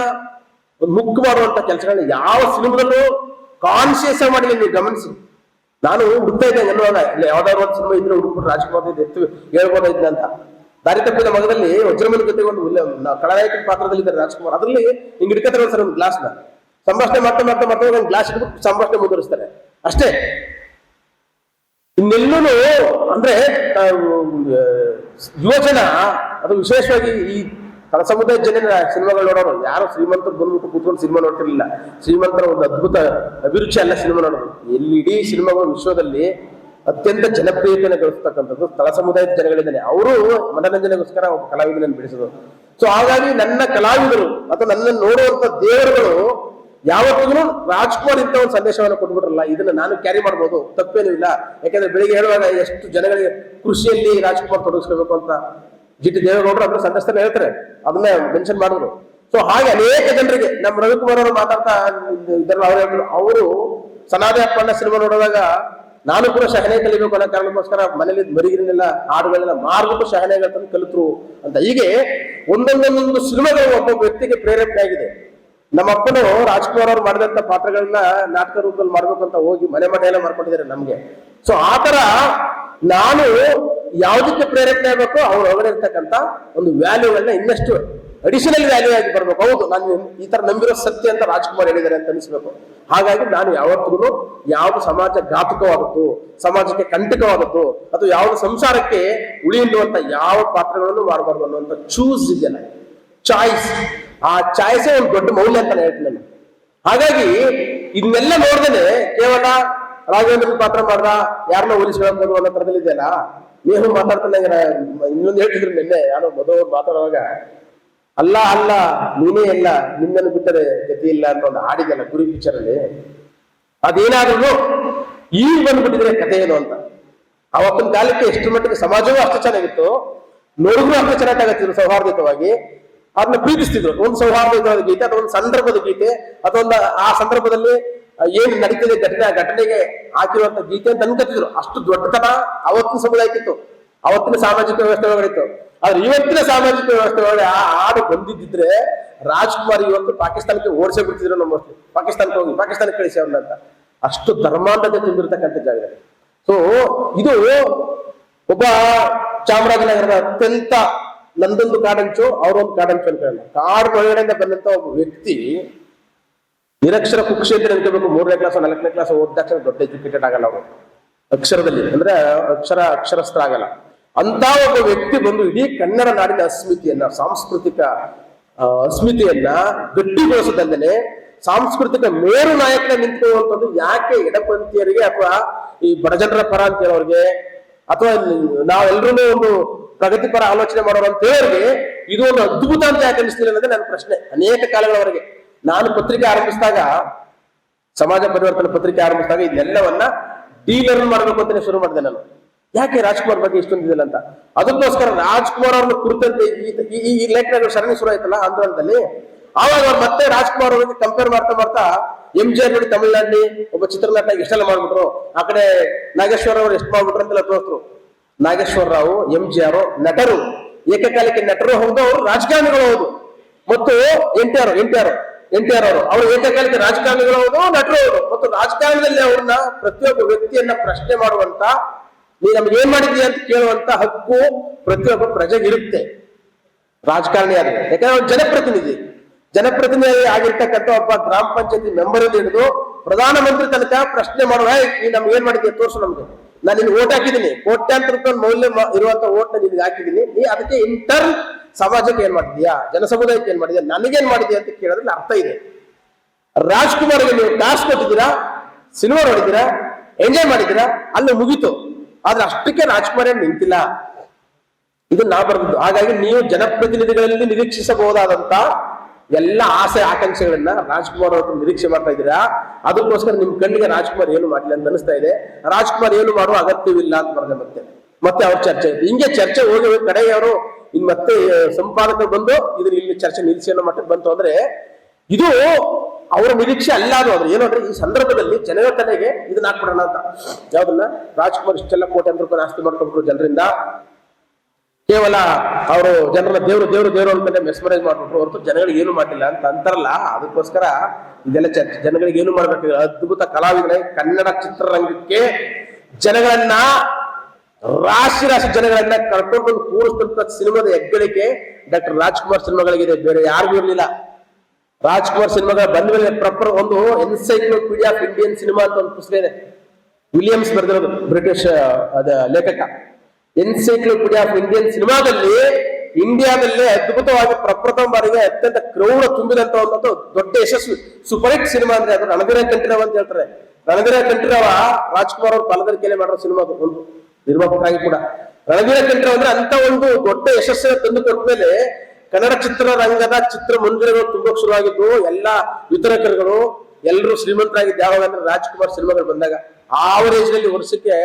ಒಂದು ಮುಕ್ ಮಾಡುವಂತ ಕೆಲಸಗಳನ್ನ ಯಾವ ಸಿನಿಮಾದಲ್ಲೂ ಕಾನ್ಶಿಯಸ್ ಮಾಡಿಲ್ಲ, ನೀವು ಗಮನಿಸಿ. ನಾನು ಹುಡುಕ್ತಾ ಇದ್ದೆ ಅನ್ನುವಾಗ, ಇಲ್ಲ ಯಾವ್ದಾದ್ರು ಒಂದು ಸಿನಿಮಾ ಇದ್ರೆ ಹುಡುಕ್ಬಿಟ್ಟು ರಾಜ್ಕುಮಾರ್ ಎತ್ತು ಹೇಳ್ಬೋದಾಯ್ತು ಅಂತ. ದಾರಿ ತಪ್ಪಿದ ಮಗದಲ್ಲಿ ವಜ್ರಮನ ಜೊತೆ ಒಂದು ಇಲ್ಲ ಪಾತ್ರದಲ್ಲಿ ಇದ್ದಾರೆ ರಾಜ್ಕುಮಾರ್. ಅದರಲ್ಲಿ ಹಿಂಗೆ ಹಿಡ್ಕತಾರೆ ಸರ್ ಒಂದು ಗ್ಲಾಸ್ನ ಸಂಭಾಷಣೆ ಮಾಡ್ತಾ ಮಾಡ್ತಾ ಮಾಡ್ತಾ ಒಂದು ಗ್ಲಾಸ್ ಇಟ್ಬಿಟ್ಟು ಸಂಭಾಷಣೆ ಮುಂದುವರಿಸ್ತಾರೆ. ಅಷ್ಟೇ. ಇನ್ನೆಲ್ಲೂ ಅಂದ್ರೆ ಯುವಜನ ಅದು ವಿಶೇಷವಾಗಿ ಈ ಕಳ ಸಮುದಾಯ ಜನ ಸಿನಿಮಾಗಳು ನೋಡೋರು, ಯಾರು ಶ್ರೀಮಂತರು ಬಂದ್ಬಿಟ್ಟು ಕೂತ್ಕೊಂಡು ಸಿನಿಮಾ ನೋಡ್ತಿರ್ಲಿಲ್ಲ. ಶ್ರೀಮಂತರ ಒಂದು ಅದ್ಭುತ ಅಭಿರುಚಿ ಅಲ್ಲ ಸಿನಿಮಾ ನೋಡೋದು. ಎಲ್ಲಿ ಇಡೀ ಸಿನಿಮಾಗಳು ವಿಶ್ವದಲ್ಲಿ ಅತ್ಯಂತ ಜನಪ್ರಿಯತೆಯನ್ನು ಗಳಿಸ್ತಕ್ಕಂಥದ್ದು ಸ್ಥಳ ಸಮುದಾಯದ ಜನಗಳಿದ್ದಾನೆ. ಅವರು ಮನರಂಜನೆಗೋಸ್ಕರ ಕಲಾವಿದನನ್ನು ಬೆಳೆಸೋದು ಸೊ ಹಾಗಾಗಿ ನನ್ನ ಕಲಾವಿದರು ಅಥವಾ ನನ್ನ ನೋಡುವಂತ ದೇವರುಗಳು ಯಾವತ್ತಿಗೂ ರಾಜ್ಕುಮಾರ್ ಇಂತ ಒಂದು ಸಂದೇಶವನ್ನು ಕೊಟ್ಬಿಟ್ರಲ್ಲ, ಇದನ್ನ ನಾನು ಕ್ಯಾರಿ ಮಾಡ್ಬೋದು, ತಪ್ಪೇನೂ ಇಲ್ಲ. ಯಾಕಂದ್ರೆ ಬೆಳಿಗ್ಗೆ ಹೇಳುವಾಗ ಎಷ್ಟು ಜನಗಳಿಗೆ ಕೃಷಿಯಲ್ಲಿ ರಾಜ್ಕುಮಾರ್ ತೊಡಗಿಸ್ಕೋಬೇಕು ಅಂತ ಜಿ ಟಿ ದೇವೇಗೌಡರು ಅದ್ರ ಸಂದರ್ಶನ ಹೇಳ್ತಾರೆ. ಅದನ್ನ ಮೆನ್ಷನ್ ಮಾಡಿದ್ರು. ಸೊ ಹಾಗೆ ಅನೇಕ ಜನರಿಗೆ, ನಮ್ಮ ರವಿಕುಮಾರ್ ಅವರು ಮಾತಾಡ್ತಾ ಇದೆಲ್ಲ ಅವ್ರು ಹೇಳಿದ್ರು, ಅವರು ಸನಾದಿ ಅಪ್ಪಣ್ಣ ಸಿನಿಮಾ ನೋಡಿದಾಗ ನಾನು ಕೂಡ ಶಹನೆ ಕಲಿಬೇಕು ಅನ್ನೋ ಕಾರಣಕ್ಕೋಸ್ಕರ ಮನೇಲಿ ಮರಿಗಿರನ್ನೆಲ್ಲ ಹಾಡುಗಳನ್ನೆಲ್ಲ ಮಾರ್ಬಿಟ್ಟು ಶಹನೆಗಳ ತಂದು ಕಲಿತರು ಅಂತ. ಹೀಗೆ ಒಂದೊಂದೊಂದೊಂದು ಸಿನಿಮಾಗಳು ಒಬ್ಬ ವ್ಯಕ್ತಿಗೆ ಪ್ರೇರೇಪಣೆ ಆಗಿದೆ ನಮ್ಮ ಅಪ್ಪನು ರಾಜ್ಕುಮಾರ್ ಅವ್ರು ಮಾಡಿದಂತ ಪಾತ್ರಗಳನ್ನ ನಾಟಕ ರೂಪದಲ್ಲಿ ಮಾಡ್ಬೇಕು ಅಂತ ಹೋಗಿ ಮನೆ ಮಠ ಎಲ್ಲ ಮಾಡ್ಕೊಂಡಿದ್ದಾರೆ ನಮ್ಗೆ. ಸೊ ಆತರ ತರ ನಾನು ಯಾವ್ದಕ್ಕೆ ಪ್ರೇರೇಪಣೆ ಆಗ್ಬೇಕು ಅವ್ರ ಒಳಗಡೆ ಒಂದು ವ್ಯಾಲ್ಯೂಗಳನ್ನ ಇನ್ನಷ್ಟು ಅಡಿಷನಲ್ ವ್ಯಾಲ್ಯೂ ಆಗಿ ಬರ್ಬೇಕು. ಹೌದು, ನಾನು ಈ ತರ ನಂಬಿರೋ ಸತ್ಯ ಅಂತ ರಾಜ್ಕುಮಾರ್ ಹೇಳಿದ್ದಾರೆ ಅಂತ ಅನಿಸ್ಬೇಕು. ಹಾಗಾಗಿ ನಾನು ಯಾವತ್ತಿಗೂ ಯಾವ್ದು ಸಮಾಜ ಘಾತಕವಾದದ್ದು, ಸಮಾಜಕ್ಕೆ ಕಂಟಕವಾದದ್ದು, ಅಥವಾ ಯಾವ್ದು ಸಂಸಾರಕ್ಕೆ ಉಳಿಯುವಂತ ಯಾವ ಪಾತ್ರಗಳನ್ನು ಮಾಡಬಾರ್ದು ಅನ್ನುವಂಥ ಚೂಸ್ ಇದೆಯಲ್ಲ. ಚಾಯ್ಸ್ ಆ ಚಾಯ್ಸೇ ಒಂದು ದೊಡ್ಡ ಮೌಲ್ಯ ಅಂತ ಹೇಳ್ತೀನಿ ನಾನು. ಹಾಗಾಗಿ ಇದನ್ನೆಲ್ಲ ನೋಡ್ದೇನೆ ಕೇವಲ ರಾಘವೇಂದ್ರ ಪಾತ್ರ ಮಾಡ್ದ, ಯಾರನ್ನ ಹೋಲಿಸ್ಕೊಳ್ಬೋದು ಅನ್ನೋ ಥರದಲ್ಲಿ ಇದೆಯಲ್ಲ? ನೀವು ಮಾತಾಡ್ತಾನೆ ಇನ್ನೊಂದು ಹೇಳ್ತಿದ್ರು ನಿನ್ನೆ, ಯಾರೋ ಮೊದಲು ಮಾತಾಡುವಾಗ, ಅಲ್ಲ ಅಲ್ಲ, ನೀನೇ ಇಲ್ಲ, ನಿನ್ನನ್ನು ಬಿಟ್ಟರೆ ಗತಿ ಇಲ್ಲ ಅಂತ ಒಂದು ಹಾಡಿದೆಲ್ಲ ಗುರಿ ಪಿಕ್ಚರ್ ಅಲ್ಲಿ ಅದೇನಾದ್ರು ಈಗ ಬಂದ್ಬಿಟ್ಟಿದ್ರೆ ಕಥೆ ಏನು ಅಂತ. ಅವತ್ತಿನ ಕಾಲಕ್ಕೆ ಎಷ್ಟು ಮಟ್ಟಿಗೆ ಸಮಾಜವೂ ಅಷ್ಟು ಚೆನ್ನಾಗಿತ್ತು. ನೋಡಿದ್ರು ಅಷ್ಟು ಚೆನ್ನಾಗಾಗತ್ತಿದ್ರು ಸೌಹಾರ್ದಯುತವಾಗಿ ಅದನ್ನ ಪ್ರೀತಿಸ್ತಿದ್ರು. ಒಂದು ಸೌಹಾರ್ದಯುತವಾದ ಗೀತೆ ಅಥವಾ ಒಂದು ಸಂದರ್ಭದ ಗೀತೆ ಅಥವಾ ಆ ಸಂದರ್ಭದಲ್ಲಿ ಏನು ನಡೀತಿದೆ ಘಟನೆ, ಘಟನೆಗೆ ಹಾಕಿರುವಂತ ಗೀತೆ ಅಂತ ಅನ್ಕೋತಿದ್ರು ಅಷ್ಟು ದೊಡ್ಡತನ ಅವತ್ತಿನ ಸಮುದಾಯಕ್ಕಿತ್ತು. ಅವತ್ತಿನ ಸಾಮಾಜಿಕ ವ್ಯವಸ್ಥೆ ಒಳಗಡೆ ಆದ್ರೆ ಇವತ್ತಿನ ಸಾಮಾಜಿಕ ವ್ಯವಸ್ಥೆ ಒಳಗಡೆ ಆ ಹಾಡು ಬಂದಿದ್ದಿದ್ರೆ ರಾಜ್ಕುಮಾರ್ ಇವತ್ತು ಪಾಕಿಸ್ತಾನಕ್ಕೆ ಓಡಿಸೇ ಬಿಡ್ತಿದ್ರು ನಮ್ಮ ಪಾಕಿಸ್ತಾನಕ್ಕೆ ಹೋಗಿ, ಪಾಕಿಸ್ತಾನಕ್ಕೆ ಕಳಿಸಿ ಅವ್ರನ್ನ ಅಂತ. ಅಷ್ಟು ಧರ್ಮಾಂಧತೆ ತುಂಬಿರ್ತಕ್ಕಂಥ ಜಾಗದಲ್ಲಿ ಸೊ ಇದು ಒಬ್ಬ ಚಾಮರಾಜನಗರದ ಅತ್ಯಂತ ನಂದೊಂದು ಕಾಡಂಚು ಅವರೊಂದು ಕಾಡಂಚು ಅಂತ ಹೇಳ. ಕಾಡು ಒಳಗಡೆಯಿಂದ ಬಂದಂತ ಒಬ್ಬ ವ್ಯಕ್ತಿ ನಿರಕ್ಷರ ಕುಕ್ಷೇತ್ರ ನೆನ್ಕೋಬೇಕು ಮೂರನೇ ಕ್ಲಾಸ್ ನಾಲ್ಕನೇ ಕ್ಲಾಸ್ ಓದ್ ತಕ್ಷಣ ದೊಡ್ಡ ಎಜುಕೇಟೆಡ್ ಆಗಲ್ಲ ಅವರು ಅಕ್ಷರದಲ್ಲಿ, ಅಂದ್ರೆ ಅಕ್ಷರ ಅಕ್ಷರಸ್ಥ ಆಗಲ್ಲ. ಅಂತ ಒಬ್ಬ ವ್ಯಕ್ತಿ ಬಂದು ಇಡೀ ಕನ್ನಡ ನಾಡಿನ ಅಸ್ಮಿತಿಯನ್ನ, ಸಾಂಸ್ಕೃತಿಕ ಅಸ್ಮಿತಿಯನ್ನ ಅಸ್ಮಿತೆಯನ್ನ ಗಟ್ಟಿಗೊಳಿಸದಲ್ಲದೆ ಸಾಂಸ್ಕೃತಿಕ ಮೇರು ನಾಯಕನ ನಿಂತ್ಕೊಳ್ಳುವಂಥದ್ದು ಯಾಕೆ ಎಡಪಂಥೀಯರಿಗೆ ಅಥವಾ ಈ ಬಡಜನರ ಪರ ಅಂತ ಹೇಳೋರಿಗೆ, ಅಥವಾ ನಾವೆಲ್ಲರೂ ಒಂದು ಪ್ರಗತಿಪರ ಆಲೋಚನೆ ಮಾಡೋರು ಅಂತ ಹೇಳಿ ಇದು ಒಂದು ಅದ್ಭುತ ಅಂತ ಯಾಕೆ ಅನಿಸ್ತಿಲ್ಲ ಅನ್ನೋದೇ ನನ್ನ ಪ್ರಶ್ನೆ. ಅನೇಕ ಕಾಲಗಳವರೆಗೆ ನಾನು ಪತ್ರಿಕೆ ಆರಂಭಿಸಿದಾಗ, ಸಮಾಜ ಪರಿವರ್ತನೆ ಪತ್ರಿಕೆ ಆರಂಭಿಸಿದಾಗ ಇದೆಲ್ಲವನ್ನ ಡೀಲರ್ ಮಾಡಬೇಕು ಅಂತಾನೆ ಶುರು ಮಾಡಿದೆ ನಾನು. ಯಾಕೆ ರಾಜ್ಕುಮಾರ್ ಬಗ್ಗೆ ಇಷ್ಟೊಂದು ಇದಿಲ್ಲ ಅಂತ? ಅದಕ್ಕೋಸ್ಕರ ರಾಜ್ಕುಮಾರ್ ಅವ್ರನ್ನ ಕುರಿತಂತೆ ಈ ಲೇಖನಗಳು ಸರಣಿ ಶುರು ಆಯ್ತಲ್ಲ ಆಂದೋಲನದಲ್ಲಿ, ಆವಾಗ ಅವ್ರು ಮತ್ತೆ ರಾಜ್ಕುಮಾರ್ ಅವ್ರಿಗೆ ಕಂಪೇರ್ ಮಾಡ್ತಾ ಮಾಡ್ತಾ ಎಂ ಜಿ ಆರ್ ನೋಡಿ ತಮಿಳ್ನಾಡಿನಲ್ಲಿ ಒಬ್ಬ ಚಿತ್ರನಟ ಎಷ್ಟೆಲ್ಲ ಮಾಡ್ಬಿಟ್ರು? ಆ ಕಡೆ ನಾಗೇಶ್ವರ ಅವರು ಎಷ್ಟು ಮಾಡ್ಬಿಟ್ರು ಅಂತೆಲ್ಲ ತೋರಿಸ್ರು. Nageswara Rao M G R ನಟರು ಏಕಕಾಲಕ್ಕೆ ನಟರು ಹೌದು ಅವರು ರಾಜಕಾರಣಿಗಳು ಹೌದು. ಮತ್ತು N T R N T R N T R ಅವರು ಅವರು ಏಕಕಾಲಕ್ಕೆ ರಾಜಕಾರಣಿಗಳು ಹೌದು ನಟರು ಹೌದು. ಮತ್ತು ರಾಜಕಾರಣದಲ್ಲಿ ಅವ್ರನ್ನ ಪ್ರತಿಯೊಬ್ಬ ವ್ಯಕ್ತಿಯನ್ನ ಪ್ರಶ್ನೆ ಮಾಡುವಂತ ನೀ ನಮ್ಗೆ ಏನ್ ಮಾಡಿದ್ಯಾ ಅಂತ ಕೇಳುವಂತ ಹಕ್ಕು ಪ್ರತಿಯೊಬ್ಬ ಪ್ರಜೆಗಿರುತ್ತೆ. ರಾಜಕಾರಣಿ ಆದ್ರೆ. ಯಾಕಂದ್ರೆ ಅವ್ರು ಜನಪ್ರತಿನಿಧಿ. ಜನಪ್ರತಿನಿಧಿ ಆಗಿರ್ತಕ್ಕಂಥ ಒಬ್ಬ ಗ್ರಾಮ ಪಂಚಾಯತಿ ಮೆಂಬರ್ ಹಿಡಿದು ಪ್ರಧಾನಮಂತ್ರಿ ತನಕ ಪ್ರಶ್ನೆ ಮಾಡುವ "ಏಯ್, ನೀ ನಮ್ಗೆ ಏನ್ ಮಾಡಿದ್ಯಾ ತೋರ್ಸು ನಮ್ಗೆ. ನಾನು ನಿನ್ಗೆ ಓಟ್ ಹಾಕಿದ್ದೀನಿ ಕೋಟ್ಯಾಂತರ ರೂಪಾಯಿ ಮೌಲ್ಯ ಇರುವಂತ ಓಟ್ ನಿನ್ಗೆ ಹಾಕಿದ್ದೀನಿ ನೀ ಅದಕ್ಕೆ ಇಂಟರ್ನ್ ಸಮಾಜಕ್ಕೆ ಏನ್ ಮಾಡಿದ್ಯಾ ಜನಸಮುದಾಯಕ್ಕೆ ಏನ್ ಮಾಡಿದ್ಯಾ ನನಗೇನ್ ಮಾಡಿದ್ಯಾ ಅಂತ ಕೇಳಿದ್ರೆ ಅರ್ಥ ಇದೆ. ರಾಜ್ಕುಮಾರ್ಗೆ ನೀವು ಟಾಸ್ಕ್ ಕೊಟ್ಟಿದ್ದೀರಾ? ಸಿನಿಮಾ ನೋಡಿದ್ದೀರಾ? ಎಂಜಾಯ್ ಮಾಡಿದ್ದೀರಾ? ಅಲ್ಲಿ ಮುಗೀತು. ಆದ್ರೆ ಅಷ್ಟಕ್ಕೆ ರಾಜ್ಕುಮಾರ್ ಏನ್ ನಿಂತಿಲ್ಲ. ಇದು ನಾ ಬರೆದಿದ್ದು. ಹಾಗಾಗಿ ನೀವು ಜನಪ್ರತಿನಿಧಿಗಳಲ್ಲಿ ನಿರೀಕ್ಷಿಸಬಹುದಾದಂತ ಎಲ್ಲ ಆಸೆ ಆಕಾಂಕ್ಷೆಗಳನ್ನ ರಾಜ್ಕುಮಾರ್ ಅವ್ರ ನಿರೀಕ್ಷೆ ಮಾಡ್ತಾ ಇದ್ದೀರಾ? ಅದಕ್ಕೋಸ್ಕರ ನಿಮ್ ಕಣ್ಣಿಗೆ ರಾಜ್ಕುಮಾರ್ ಏನು ಮಾಡ್ಲಿ ಅಂತ ಅನಿಸ್ತಾ ಇದೆ. ರಾಜ್ಕುಮಾರ್ ಏನು ಮಾಡುವ ಅಗತ್ಯವಿಲ್ಲ ಅಂತ ಬರ್ದೆ ಮತ್ತೆ. ಮತ್ತೆ ಅವ್ರ ಚರ್ಚೆ ಇದೆ ಹಿಂಗೆ ಚರ್ಚೆ ಹೋಗಿ ಕಡೆಯವರು ಇನ್ ಮತ್ತೆ ಸಂಪಾದಕರು ಬಂದು ಇದ್ರ ಇಲ್ಲಿ ಚರ್ಚೆ ನಿಲ್ಲಿಸಿ ಅನ್ನೋ ಮಟ್ಟಕ್ಕೆ ಬಂತು ಅಂದ್ರೆ ಇದು ಅವರ ನಿರೀಕ್ಷೆ ಅಲ್ಲ ಅದು ಅಂದ್ರೆ ಏನು ಈ ಸಂದರ್ಭದಲ್ಲಿ ಜನರ ತಲೆಗೆ ಇದನ್ನ ಹಾಕ್ಬಿಡೋಣ ಅಂತ. ಯಾವ್ದನ್ನ? ರಾಜ್ಕುಮಾರ್ ಇಷ್ಟೆಲ್ಲ ಕೋಟ್ಯಾಂತರ ಅಂತ ಆಸ್ತಿ ಮಾಡ್ಕೊಂಡ್ರು ಜನರಿಂದ. ಕೇವಲ ಅವರು ಜನರ ದೇವರು ದೇವರು ದೇವರು ಮೇಲೆ ಮೆಸ್ಮರೈಸ್ ಮಾಡ್ಬಿಟ್ರು ಹೊರತು ಜನಗಳಿಗೆ ಏನು ಮಾಡಿಲ್ಲ ಅಂತ ಅಂತಾರಲ್ಲ, ಅದಕ್ಕೋಸ್ಕರ ಇದೆಲ್ಲ ಚರ್ಚೆ ಜನಗಳಿಗೆ ಏನು ಮಾಡ್ಬೇಕು ಅದ್ಭುತ ಕಲಾವಿದರೆ, ಕನ್ನಡ ಚಿತ್ರರಂಗಕ್ಕೆ ಜನಗಳನ್ನ, ರಾಶಿ ರಾಶಿ ಜನಗಳನ್ನ ಕರ್ಕೊಂಡು ಬಂದು ಕೂರಿಸ್ತಂತ ಸಿನಿಮಾದ ಹೆಗ್ಗಳಿಕೆ ಡಾಕ್ಟರ್ ರಾಜ್ಕುಮಾರ್ ಸಿನಿಮಾಗಳಿಗಿದೆ. ಬೇರೆ ಯಾರಿಗೂ ಇರಲಿಲ್ಲ. ರಾಜ್ಕುಮಾರ್ ಸಿನಿಮಾಗಳ ಬಂದ ಮೇಲೆ ಪ್ರಪರ್ ಒಂದು ಎನ್ಸೈಕ್ಲೋಪೀಡಿಯಾ ಆಫ್ ಇಂಡಿಯನ್ ಸಿನಿಮಾ ಅಂತ ಒಂದು ಪುಸ್ತಕ ಇದೆ. ವಿಲಿಯಮ್ಸ್ ಬರೆದಿರೋದು ಬ್ರಿಟಿಷ್ ಅದ ಲೇಖಕ. ಎನ್ಸೈಕ್ಲೋಪೀಡಿಯಾ ಆಫ್ ಇಂಡಿಯನ್ ಸಿನಿಮಾದಲ್ಲಿ ಇಂಡಿಯಾದಲ್ಲೇ ಅದ್ಭುತವಾಗಿ ಪ್ರಪ್ರಥಮ ಬಾರಿಗೆ ಅತ್ಯಂತ ಕ್ರೌಡ ತುಂಬಿದಂತ ಒಂದು ದೊಡ್ಡ ಯಶಸ್ವಿ ಸೂಪರ್ ಹಿಟ್ ಸಿನಿಮಾ ಅಂದ್ರೆ ಅದು ರಣಧೀರ ಕಂಠೀರವ ಅಂತ ಹೇಳ್ತಾರೆ. ರಣಧೀರ ಕಂಠೀರವ ರಾಜ್ಕುಮಾರ್ ಅವ್ರ ಪಾಲದರಿಕೆಯಲ್ಲಿ ಮಾಡಿರೋ ಸಿನಿಮಾ ಅದು ಒಂದು ನಿರ್ಮಾಪಕರಾಗಿ ಕೂಡ. ರಣವೀರ ಕಂಠೀರವ ಅಂದ್ರೆ ಅಂತ ಒಂದು ದೊಡ್ಡ ಯಶಸ್ಸನ್ನು ತಂದು ಕೊಟ್ಟ ಮೇಲೆ ಕನ್ನಡ ಚಿತ್ರರಂಗದ ಚಿತ್ರ ಮಂದಿರಗಳು ತುಂಬಕ್ ಶುರುವಾಗಿದ್ದು, ಎಲ್ಲಾ ವಿತರಕರುಗಳು ಎಲ್ಲರೂ ಶ್ರೀಮಂತರಾಗಿದ್ದು ಯಾವಾಗ ಅಂದ್ರೆ ರಾಜ್ಕುಮಾರ್ ಸಿನಿಮಾಗಳು ಬಂದಾಗ ಆವರೇಜ್ನಲ್ಲಿ ವರ್ಷಕ್ಕೆ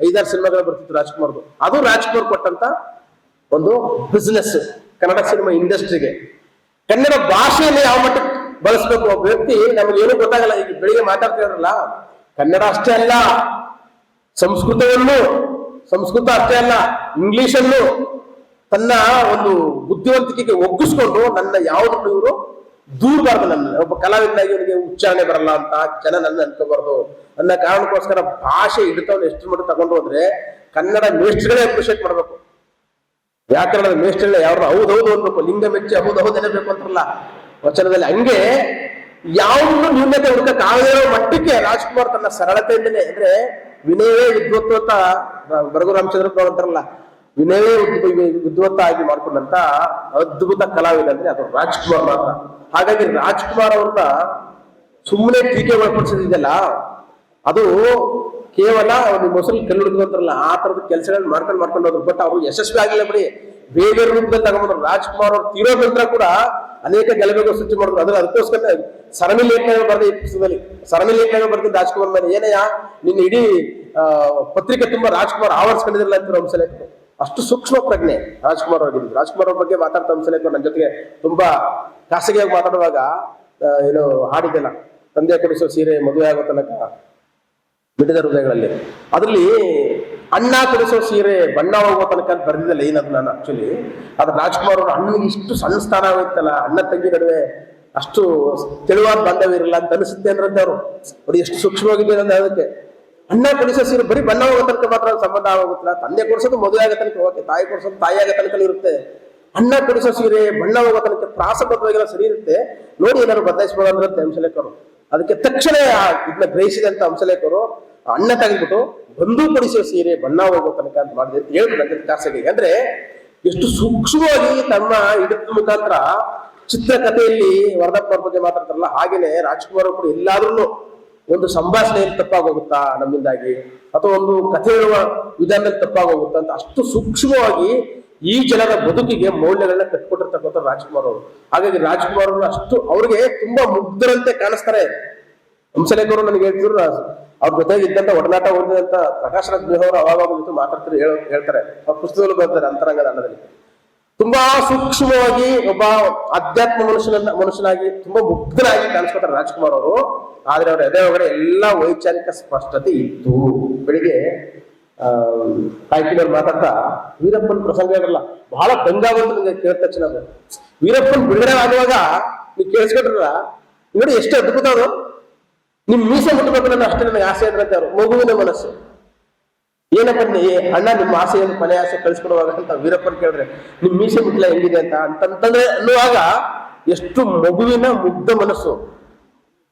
ಐದಾರು ಸಿನಿಮಾಗಳು ಬರ್ತಿತ್ತು ರಾಜ್ಕುಮಾರ್ದು. ಅದು ರಾಜ್ಕುಮಾರ್ ಕೊಟ್ಟಂತ ಒಂದು ಬಿಸ್ನೆಸ್ ಕನ್ನಡ ಸಿನಿಮಾ ಇಂಡಸ್ಟ್ರಿಗೆ ಕನ್ನಡ ಭಾಷೆಯನ್ನು ಯಾವ ಮಟ್ಟಕ್ಕೆ ಬಳಸ್ಬೇಕು ಒಬ್ಬ ವ್ಯಕ್ತಿ ನಮ್ಗೆ ಏನು ಗೊತ್ತಾಗಲ್ಲ, ಈಗ ಬೆಳಿಗ್ಗೆ ಮಾತಾಡ್ತಿರಲ್ಲ ಕನ್ನಡ ಅಷ್ಟೇ ಅಲ್ಲ, ಸಂಸ್ಕೃತವನ್ನು, ಸಂಸ್ಕೃತ ಅಷ್ಟೇ ಅಲ್ಲ ಇಂಗ್ಲಿಷನ್ನು ತನ್ನ ಒಂದು ಬುದ್ಧಿವಂತಿಕೆಗೆ ಒಗ್ಗಿಸ್ಕೊಂಡು ನನ್ನ ಯಾವ್ದನ್ನು ಇವರು ದೂರಬಾರ್ದು ನನ್ನ ಒಬ್ಬ ಕಲಾವಿದನಾಗಿ ಇವನಿಗೆ ಉಚ್ಚಾರಣೆ ಬರಲ್ಲ ಅಂತ ಜನ ನನ್ನ ಅನ್ಕೋಬಾರ್ದು. ನನ್ನ ಕಾರಣಕ್ಕೋಸ್ಕರ ಭಾಷೆ ಹಿಡಿತವನ್ನು ಎಷ್ಟು ಮಟ್ಟ ತಗೊಂಡು ಹೋದ್ರೆ ಕನ್ನಡ ಮೇಷ್ಟ್ಗಳೇ ಅಪ್ರಿಷಿಯೇಟ್ ಮಾಡ್ಬೇಕು. ವ್ಯಾಕರಣದ ಮೇಷ್ಟ್ರಗಳೇ ಯಾರು ಹೌದೌದು ಅನ್ಬೇಕು, ಲಿಂಗ ಮೆಚ್ಚಿ ಹೌದು ಹೌದು ಅನ್ನಬೇಕು ಅಂತಾರಲ್ಲ. ವಚನದಲ್ಲಿ ಹಂಗೆ ಯಾವುದನ್ನು ನ್ಯೂನತೆ ಹುಡುಕಕ್ಕೆ ಆಗದಿರೋ ಮಟ್ಟಕ್ಕೆ ರಾಜ್ಕುಮಾರ್ ತನ್ನ ಸರಳತೆಯಿಂದಲೇ ಅಂದ್ರೆ ವಿನಯವೇ ವಿದ್ವತ್ವ ಅಂತ ಬರಗು ರಾಮಚಂದ್ರ ಅಂತಾರಲ್ಲ ವಿನಯವೇ ವಿದ್- ವಿದ್ವತ್ತ ಆಗಿ ಮಾಡ್ಕೊಂಡಂತ ಅದ್ಭುತ ಕಲಾವಿದ ಅಂದ್ರೆ ಅದು ರಾಜ್ಕುಮಾರ್ ಮಾತ್ರ. ಹಾಗಾಗಿ ರಾಜ್ಕುಮಾರ್ ಅವ್ರನ್ನ ಸುಮ್ಮನೆ ಟೀಕೆ ಒಳಪಡಿಸೋದಿದೆಯಲ್ಲ ಅದು ಕೇವಲ ಒಂದು ಮೊಸರು ಕಲ್ಲು ಅಂತಾರಲ್ಲ ಆ ತರದ ಕೆಲಸಗಳನ್ನ ಮಾಡ್ಕೊಂಡು ಮಾಡ್ಕೊಂಡು ಹೋದ್ರು. ಬಟ್ ಅವರು ಯಶಸ್ವಿ ಆಗಿಲ್ಲ ಬಿಡಿ. ಬೇರೆ ರೂಪದಲ್ಲಿ ತಗೊಂಡ್ರು ರಾಜ್ಕುಮಾರ್ ಅವ್ರು ತೀರೋ ನಂತರ ಕೂಡ ಅನೇಕ ಗಲಭೆಗಳು ಸೃಷ್ಟಿ ಮಾಡಿದ್ರು. ಅದ್ರ ಅದಕ್ಕೋಸ್ಕರ ಸರಣಿ ಲೇಖನ ಬರೆದ ಈ ಪುಸ್ತಕದಲ್ಲಿ, ಸರಣಿ ಲೇಖನ ಬರ್ತಿದ್ದ ರಾಜ್ಕುಮಾರ್ ಮೇಲೆ, ಏನಯ್ಯ, ನಿನ್ನ ಇಡೀ ಪತ್ರಿಕೆ ತುಂಬಾ ರಾಜ್ಕುಮಾರ್ ಆವರಿಸ್ಕೊಂಡಿದ್ರಲ್ಲ ಅಂತ ಅಂಶ ಅಷ್ಟು ಸೂಕ್ಷ್ಮ ಪ್ರಜ್ಞೆ ರಾಜ್ಕುಮಾರ್ ಅವ್ರಿಗೆ ರಾಜ್ಕುಮಾರ್ ಅವ್ರ ಬಗ್ಗೆ ಮಾತಾಡ್ತಾ ಒಂದ್ಸಲ ನನ್ನ ಜೊತೆಗೆ ತುಂಬಾ ಖಾಸಗಿಯಾಗಿ ಮಾತಾಡುವಾಗ ಏನು ಹಾಡಿದ್ದೆಲ್ಲ. ತಂದೆ ಕೊಡಿಸೋ ಸೀರೆ ಮದುವೆ ಆಗೋ ತನಕ ಬಿಡದ ಹೃದಯಗಳಲ್ಲಿ. ಅದರಲ್ಲಿ ಅಣ್ಣ ಕೊಡಿಸೋ ಸೀರೆ, ಬಣ್ಣ ಹೋಗೋ ತನಕ ಅಂತ ಬರ್ದಿದ್ದಲ್ಲ ಏನದು ನಾನು ಆಕ್ಚುಲಿ ಆದ್ರೆ ರಾಜ್ಕುಮಾರ್ ಅವರು ಅಣ್ಣನಿಗೆ ಇಷ್ಟು ಸಣ್ಣ ಸ್ಥಾನ ಅಣ್ಣ ತಂಗಿ ನಡುವೆ ಅಷ್ಟು ತೆಳುವಾದ ಬಾಂಧವ್ಯ ಇರಲ್ಲ ಅಂತ ಅನಿಸುತ್ತೆ ಅಂದ್ರೆ ಅವರು. ಎಷ್ಟು ಸೂಕ್ಷ್ಮವಾಗಿದೆ ಅಂದ್ರೆ ಅದಕ್ಕೆ ಅಣ್ಣ ಕೊಡಿಸೋ ಸೀರೆ ಬರೀ ಬಣ್ಣ ಹೋಗೋ ತನಕ ಮಾತ್ರ ಸಂಬಂಧ ಆಗೋಗುತ್ತಿಲ್ಲ. ತಂದೆ ಕೊಡಿಸೋದು ಮದುವೆ ಆಗೋ ತನಕ ಓಕೆ ತಾಯಿ ಕೊಡಿಸೋದು ತಾಯಿ ಆಗೋ ತನಕ ಇರುತ್ತೆ. ಅಣ್ಣ ಕುಡಿಸೋ ಸೀರೆ ಬಣ್ಣ ಹೋಗೋ ತನಕ ಪ್ರಾಸಬದ್ಧವಾಗಿರೋ ಸರಿ ಇರುತ್ತೆ. ನೋಡಿ ಏನಾದ್ರು ಬದಲಾಯಿಸಬಹುದು ಅಂದ್ರೆ ಹಂಸಲೇಖರು. ಅದಕ್ಕೆ ತಕ್ಷಣ ಇದನ್ನ ಗ್ರಹಿಸಿದಂತ ಹಂಸಲೇಖರು, ಅಣ್ಣ ತೆಗೆದ್ಬಿಟ್ಟು ಬಂದು ಕೊಡಿಸೋ ಸೀರೆ ಬಣ್ಣ ಹೋಗೋ ತನಕ ಅಂತ ಮಾಡಿದೆ ಅಂತ ಹೇಳಿದ್ರು ಖಾಸಗಿ ಅಂದ್ರೆ ಎಷ್ಟು ಸೂಕ್ಷ್ಮವಾಗಿ ತಮ್ಮ ಹಿಡಿದ ಮುಖಾಂತರ ಚಿತ್ರಕಥೆಯಲ್ಲಿ ವರದಪ್ಪ ಬಗ್ಗೆ ಮಾತಾಡ್ತಾರಲ್ಲ, ಹಾಗೇನೆ ರಾಜ್ಕುಮಾರ್ ಕೂಡ ಎಲ್ಲಾದ್ರೂ ಒಂದು ಸಂಭಾಷಣೆಯಲ್ಲಿ ತಪ್ಪಾಗೋಗುತ್ತಾ ನಮ್ಮಿಂದಾಗಿ? ಅಥವಾ ಒಂದು ಕಥೆ ಹೇಳುವ ವಿಧಾನದಲ್ಲಿ ತಪ್ಪಾಗೋಗುತ್ತಾ ಅಂತ ಅಷ್ಟು ಸೂಕ್ಷ್ಮವಾಗಿ ಈ ಜನರ ಬದುಕಿಗೆ ಮೌಲ್ಯಗಳನ್ನ ಕಟ್ಕೊಟ್ಟಿರ್ತಕ್ಕಂಥ ರಾಜ್ಕುಮಾರ್ ಅವರು. ಹಾಗಾಗಿ ರಾಜ್ಕುಮಾರ್ ಅವರು ಅಷ್ಟು ಅವ್ರಿಗೆ ತುಂಬಾ ಮುಗ್ಧರಂತೆ ಕಾಣಿಸ್ತಾರೆ. ಹಂಸಲೇಖರು ನನಗೆ ಹೇಳ್ತಿದ್ರು, ಅವ್ರ ಜೊತೆಗೆ ಇದ್ದಂತ ಒಡನಾಟ ಹೊಂದಿದಂತ ಪ್ರಕಾಶ್ ರಾಜ್ ಅವರು ಅವಾಗ ಮಾತಾಡ್ತಾರೆ ಹೇಳ್ತಾರೆ. ಅವ್ರ ಪುಸ್ತಕದಲ್ಲಿ ಬರ್ತಾರೆ ಅಂತರಂಗದ ಅನ್ನದಲ್ಲಿ ತುಂಬಾ ಸೂಕ್ಷ್ಮವಾಗಿ ಒಬ್ಬ ಅಧ್ಯಾತ್ಮ ಮನುಷ್ಯನ, ಮನುಷ್ಯನಾಗಿ ತುಂಬಾ ಮುಗ್ಧನಾಗಿ ಕಾಣಿಸ್ಕೊತಾರೆ ರಾಜ್ಕುಮಾರ್ ಅವರು. ಆದ್ರೆ ಅವ್ರ ಎದೆ ಒಳಗಡೆ ಎಲ್ಲಾ ವೈಚಾರಿಕ ಸ್ಪಷ್ಟತೆ ಇತ್ತು. ಬೆಳಿಗ್ಗೆ, ಆ ಕಾಯ್ಕಿನವ್ರು ಮಾತಾಡ್ತಾ, ವೀರಪ್ಪನ್ ಪ್ರಸಂಗ ಇರಲ್ಲ ಬಹಳ ಬಂಗಾವಂತ ನಿಮಗೆ ಕೇಳಿದ ತಕ್ಷಣ. ವೀರಪ್ಪನ್ ಬಿಡುಗಡೆ ಆಗುವಾಗ ನೀವು ಕೇಳಿಸ್ಕೊಂಡ್ರಲ್ಲ ನೋಡಿ ಎಷ್ಟು ಅದ್ಭುತ ಅದು. ನಿಮ್ ಮೀಸೆ ಮುಟ್ಟಬೇಕು ನನ್ನ ಅಷ್ಟೇ ನನಗೆ ಆಸೆ ಇದ್ರಂತೆ ಅವರು, ಮಗುವಿನ ಮನಸ್ಸು. ಏನಪ್ಪ ಅಣ್ಣ, ನಿಮ್ಮ ಆಸೆಯನ್ನು ಕೊನೆ ಆಸೆ ಕಳಿಸ್ಕೊಡುವಾಗ ಅಂತ ವೀರಪ್ಪನ್ ಕೇಳಿದ್ರೆ ನಿಮ್ ಮೀಸೆ ಮುಟ್ಲ ಹೆಂಗಿದೆ ಅಂತ? ಅಂತಂತಂದ್ರೆ ಅನ್ನುವಾಗ ಎಷ್ಟು ಮಗುವಿನ ಮುಗ್ಧ ಮನಸ್ಸು.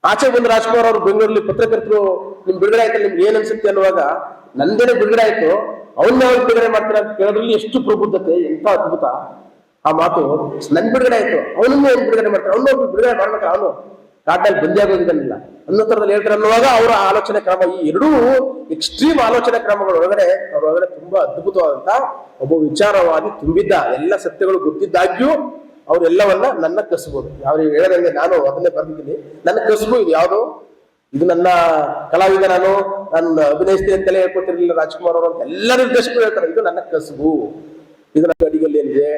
ಆಚೆ ಬಂದು ರಾಜ್ಕುಮಾರ್ ಅವರು ಬೆಂಗಳೂರಲ್ಲಿ ಪತ್ರಕರ್ತರು, ನಿಮ್ ಬಿಡುಗಡೆ ಆಯ್ತು ನಿಮ್ಗೆ ಏನ್ ಅನ್ಸುತ್ತೆ? ಅನ್ನುವಾಗ, ನಂದೇನೆ ಬಿಡುಗಡೆ ಆಯ್ತು. ಅವನ್ನ ಅವ್ರು ಬಿಡುಗಡೆ ಮಾಡ್ತಾರೆ? ಅಂತ ಕೇಳೋದ್ರಲ್ಲಿ ಎಷ್ಟು ಪ್ರಬುದ್ಧತೆ ಎಂತ ಅದ್ಭುತ. ಆ ಮಾತು ನನ್ ಬಿಡುಗಡೆ ಆಯ್ತು. ಅವನನ್ನು ಬಿಡುಗಡೆ ಮಾಡ್ತಾರೆ? ಅವನು ಬಿಡುಗಡೆ ಮಾಡ್ಬೇಕು? ಅವನು? ಬಂದಿ ಆಗೋದಿಲ್ಲ. ಅನ್ನೋ ತರದಲ್ಲಿ ಹೇಳ್ತಾರೆ ಅನ್ನುವಾಗ ಅವರ ಆಲೋಚನೆ ಕ್ರಮ. ಈ ಎರಡೂ ಎಕ್ಸ್ಟ್ರೀಮ್ ಆಲೋಚನೆ ಕ್ರಮಗಳು ಒಳಗಡೆ ಅವ್ರ ಒಳಗಡೆ ತುಂಬಾ ಅದ್ಭುತವಾದಂತ ಒಬ್ಬ ವಿಚಾರವಾದಿ ತುಂಬಿದ್ದ ಎಲ್ಲ ಸತ್ಯಗಳು ಗೊತ್ತಿದ್ದಾಗ್ಯೂ ಅವರೆಲ್ಲವನ್ನ ನನ್ನ ಕಸಬಹುದು ಅವ್ರು ಹೇಳದಂಗೆ ನಾನು ಅದನ್ನೇ ಬರ್ದಿದ್ದೀನಿ. ನನ್ನ ಕಸಬು ಇದು ಯಾವುದು? ಇದು ನನ್ನ ಕಲಾವಿದ ನಾನು ನನ್ನ ಅಭಿನಯಿಸ್ತೀನಿ ಅಂತಲೇ ಹೇಳ್ಕೊತಿರ್ಲಿಲ್ಲ ರಾಜ್ಕುಮಾರ್ ಅವರು ಅಂತ ಎಲ್ಲ ನಿರ್ದೇಶಕರು ಹೇಳ್ತಾರೆ, ಇದು ನನ್ನ ಕಸಬು. ಇದು ನನ್ನ ಅಡಿಗಲ್ಲಿ ಏನಿದೆ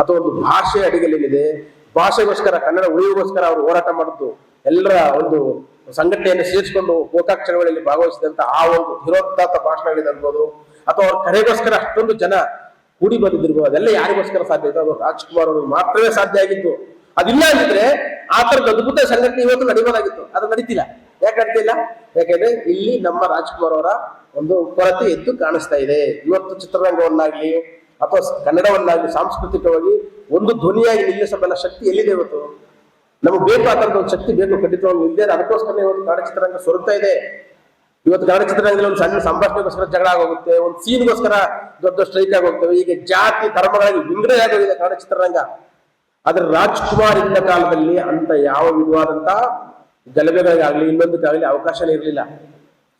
ಅಥವಾ ಒಂದು ಭಾಷೆ ಅಡಿಗಲ್ಲಿ ಏನಿದೆ ಭಾಷೆಗೋಸ್ಕರ, ಕನ್ನಡ ಉಳಿಯೋಗೋಸ್ಕರ ಅವರು ಹೋರಾಟ ಮಾಡಿದ್ದು ಎಲ್ಲರ ಒಂದು ಸಂಘಟನೆಯನ್ನು ಸೇರಿಸಿಕೊಂಡು ಗೋಕಾಕ್ ಚಳವಳಿಯಲ್ಲಿ ಭಾಗವಹಿಸಿದಂತ ಆ ಒಂದು ಧೀರೋದಾತ್ತ ಭಾಷಣಗಳಿದೆ ಅನ್ಬೋದು ಅಥವಾ ಅವ್ರ ಕರೆಗೋಸ್ಕರ ಅಷ್ಟೊಂದು ಜನ ಕೂಡಿ ಬಂದಿದ್ದಿರ್ಬೋದು, ಅದೆಲ್ಲ ಯಾರಿಗೋಸ್ಕರ ಸಾಧ್ಯ ಆಯ್ತು? ಅದು ರಾಜ್ಕುಮಾರ್ ಅವರು ಮಾತ್ರವೇ ಸಾಧ್ಯ ಆಗಿತ್ತು. ಅದಿಲ್ಲ ಅಂದಿದ್ರೆ ಆ ತರದ ಅದ್ಭುತ ಸಂಘಟನೆ ಇವತ್ತು ನಡೀಬೋದಾಗಿತ್ತು. ಅದು ನಡೀತಿಲ್ಲ. ಯಾಕೆ ನಡೀತಿಲ್ಲ? ಯಾಕಂದ್ರೆ ಇಲ್ಲಿ ನಮ್ಮ ರಾಜ್ಕುಮಾರ್ ಅವರ ಒಂದು ಕೊರತೆ ಎದ್ದು ಕಾಣಿಸ್ತಾ ಇದೆ. ಇವತ್ತು ಚಿತ್ರರಂಗವನ್ನಾಗ್ಲಿ, ಅಥವಾ ಕನ್ನಡವನ್ನಾಗಲಿ ಸಾಂಸ್ಕೃತಿಕವಾಗಿ ಒಂದು ಧ್ವನಿಯಾಗಿ ನಿಲ್ಲಿಸಬಲ್ಲ ಶಕ್ತಿ ಎಲ್ಲಿದೆ ಇವತ್ತು? ನಮಗೆ ಬೇಕು ಆ ತರದ ಒಂದು ಶಕ್ತಿ ಬೇಕು ಖಂಡಿತವಾಗಿ ಇಲ್ಲದೆ ಅದಕ್ಕೋಸ್ಕರ ಇವತ್ತು ಕನ್ನಡ ಚಿತ್ರರಂಗ ಸೊರತಾ ಇದೆ. ಇವತ್ತು ಕನ್ನಡ ಚಿತ್ರರಂಗದಲ್ಲಿ ಒಂದು ಸಣ್ಣ ಸಂಭಾಷಣೆಗೋಸ್ಕರ ಜಗಳ ಆಗೋಗುತ್ತೆ, ಒಂದು ಸೀನ್ಗೋಸ್ಕರ ದೊಡ್ಡ ದೊಡ್ಡ ಸ್ಟ್ರೈಕ್ ಆಗೋಗ್ತವೆ. ಈಗ ಜಾತಿ ಧರ್ಮಗಳಾಗಿ ವಿಂಗಡೆಯಾಗೋಗಿದೆ ಕನ್ನಡ ಚಿತ್ರರಂಗ ಆದ್ರೆ ರಾಜ್ಕುಮಾರ್ ಇದ್ದ ಕಾಲದಲ್ಲಿ ಅಂತ ಯಾವ ವಿಧವಾದಂತ ಗಲಭೆಗಳಿಗಾಗ್ಲಿ, ಇನ್ನೊಂದಕ್ಕಾಗಲಿ ಅವಕಾಶನೇ ಇರಲಿಲ್ಲ.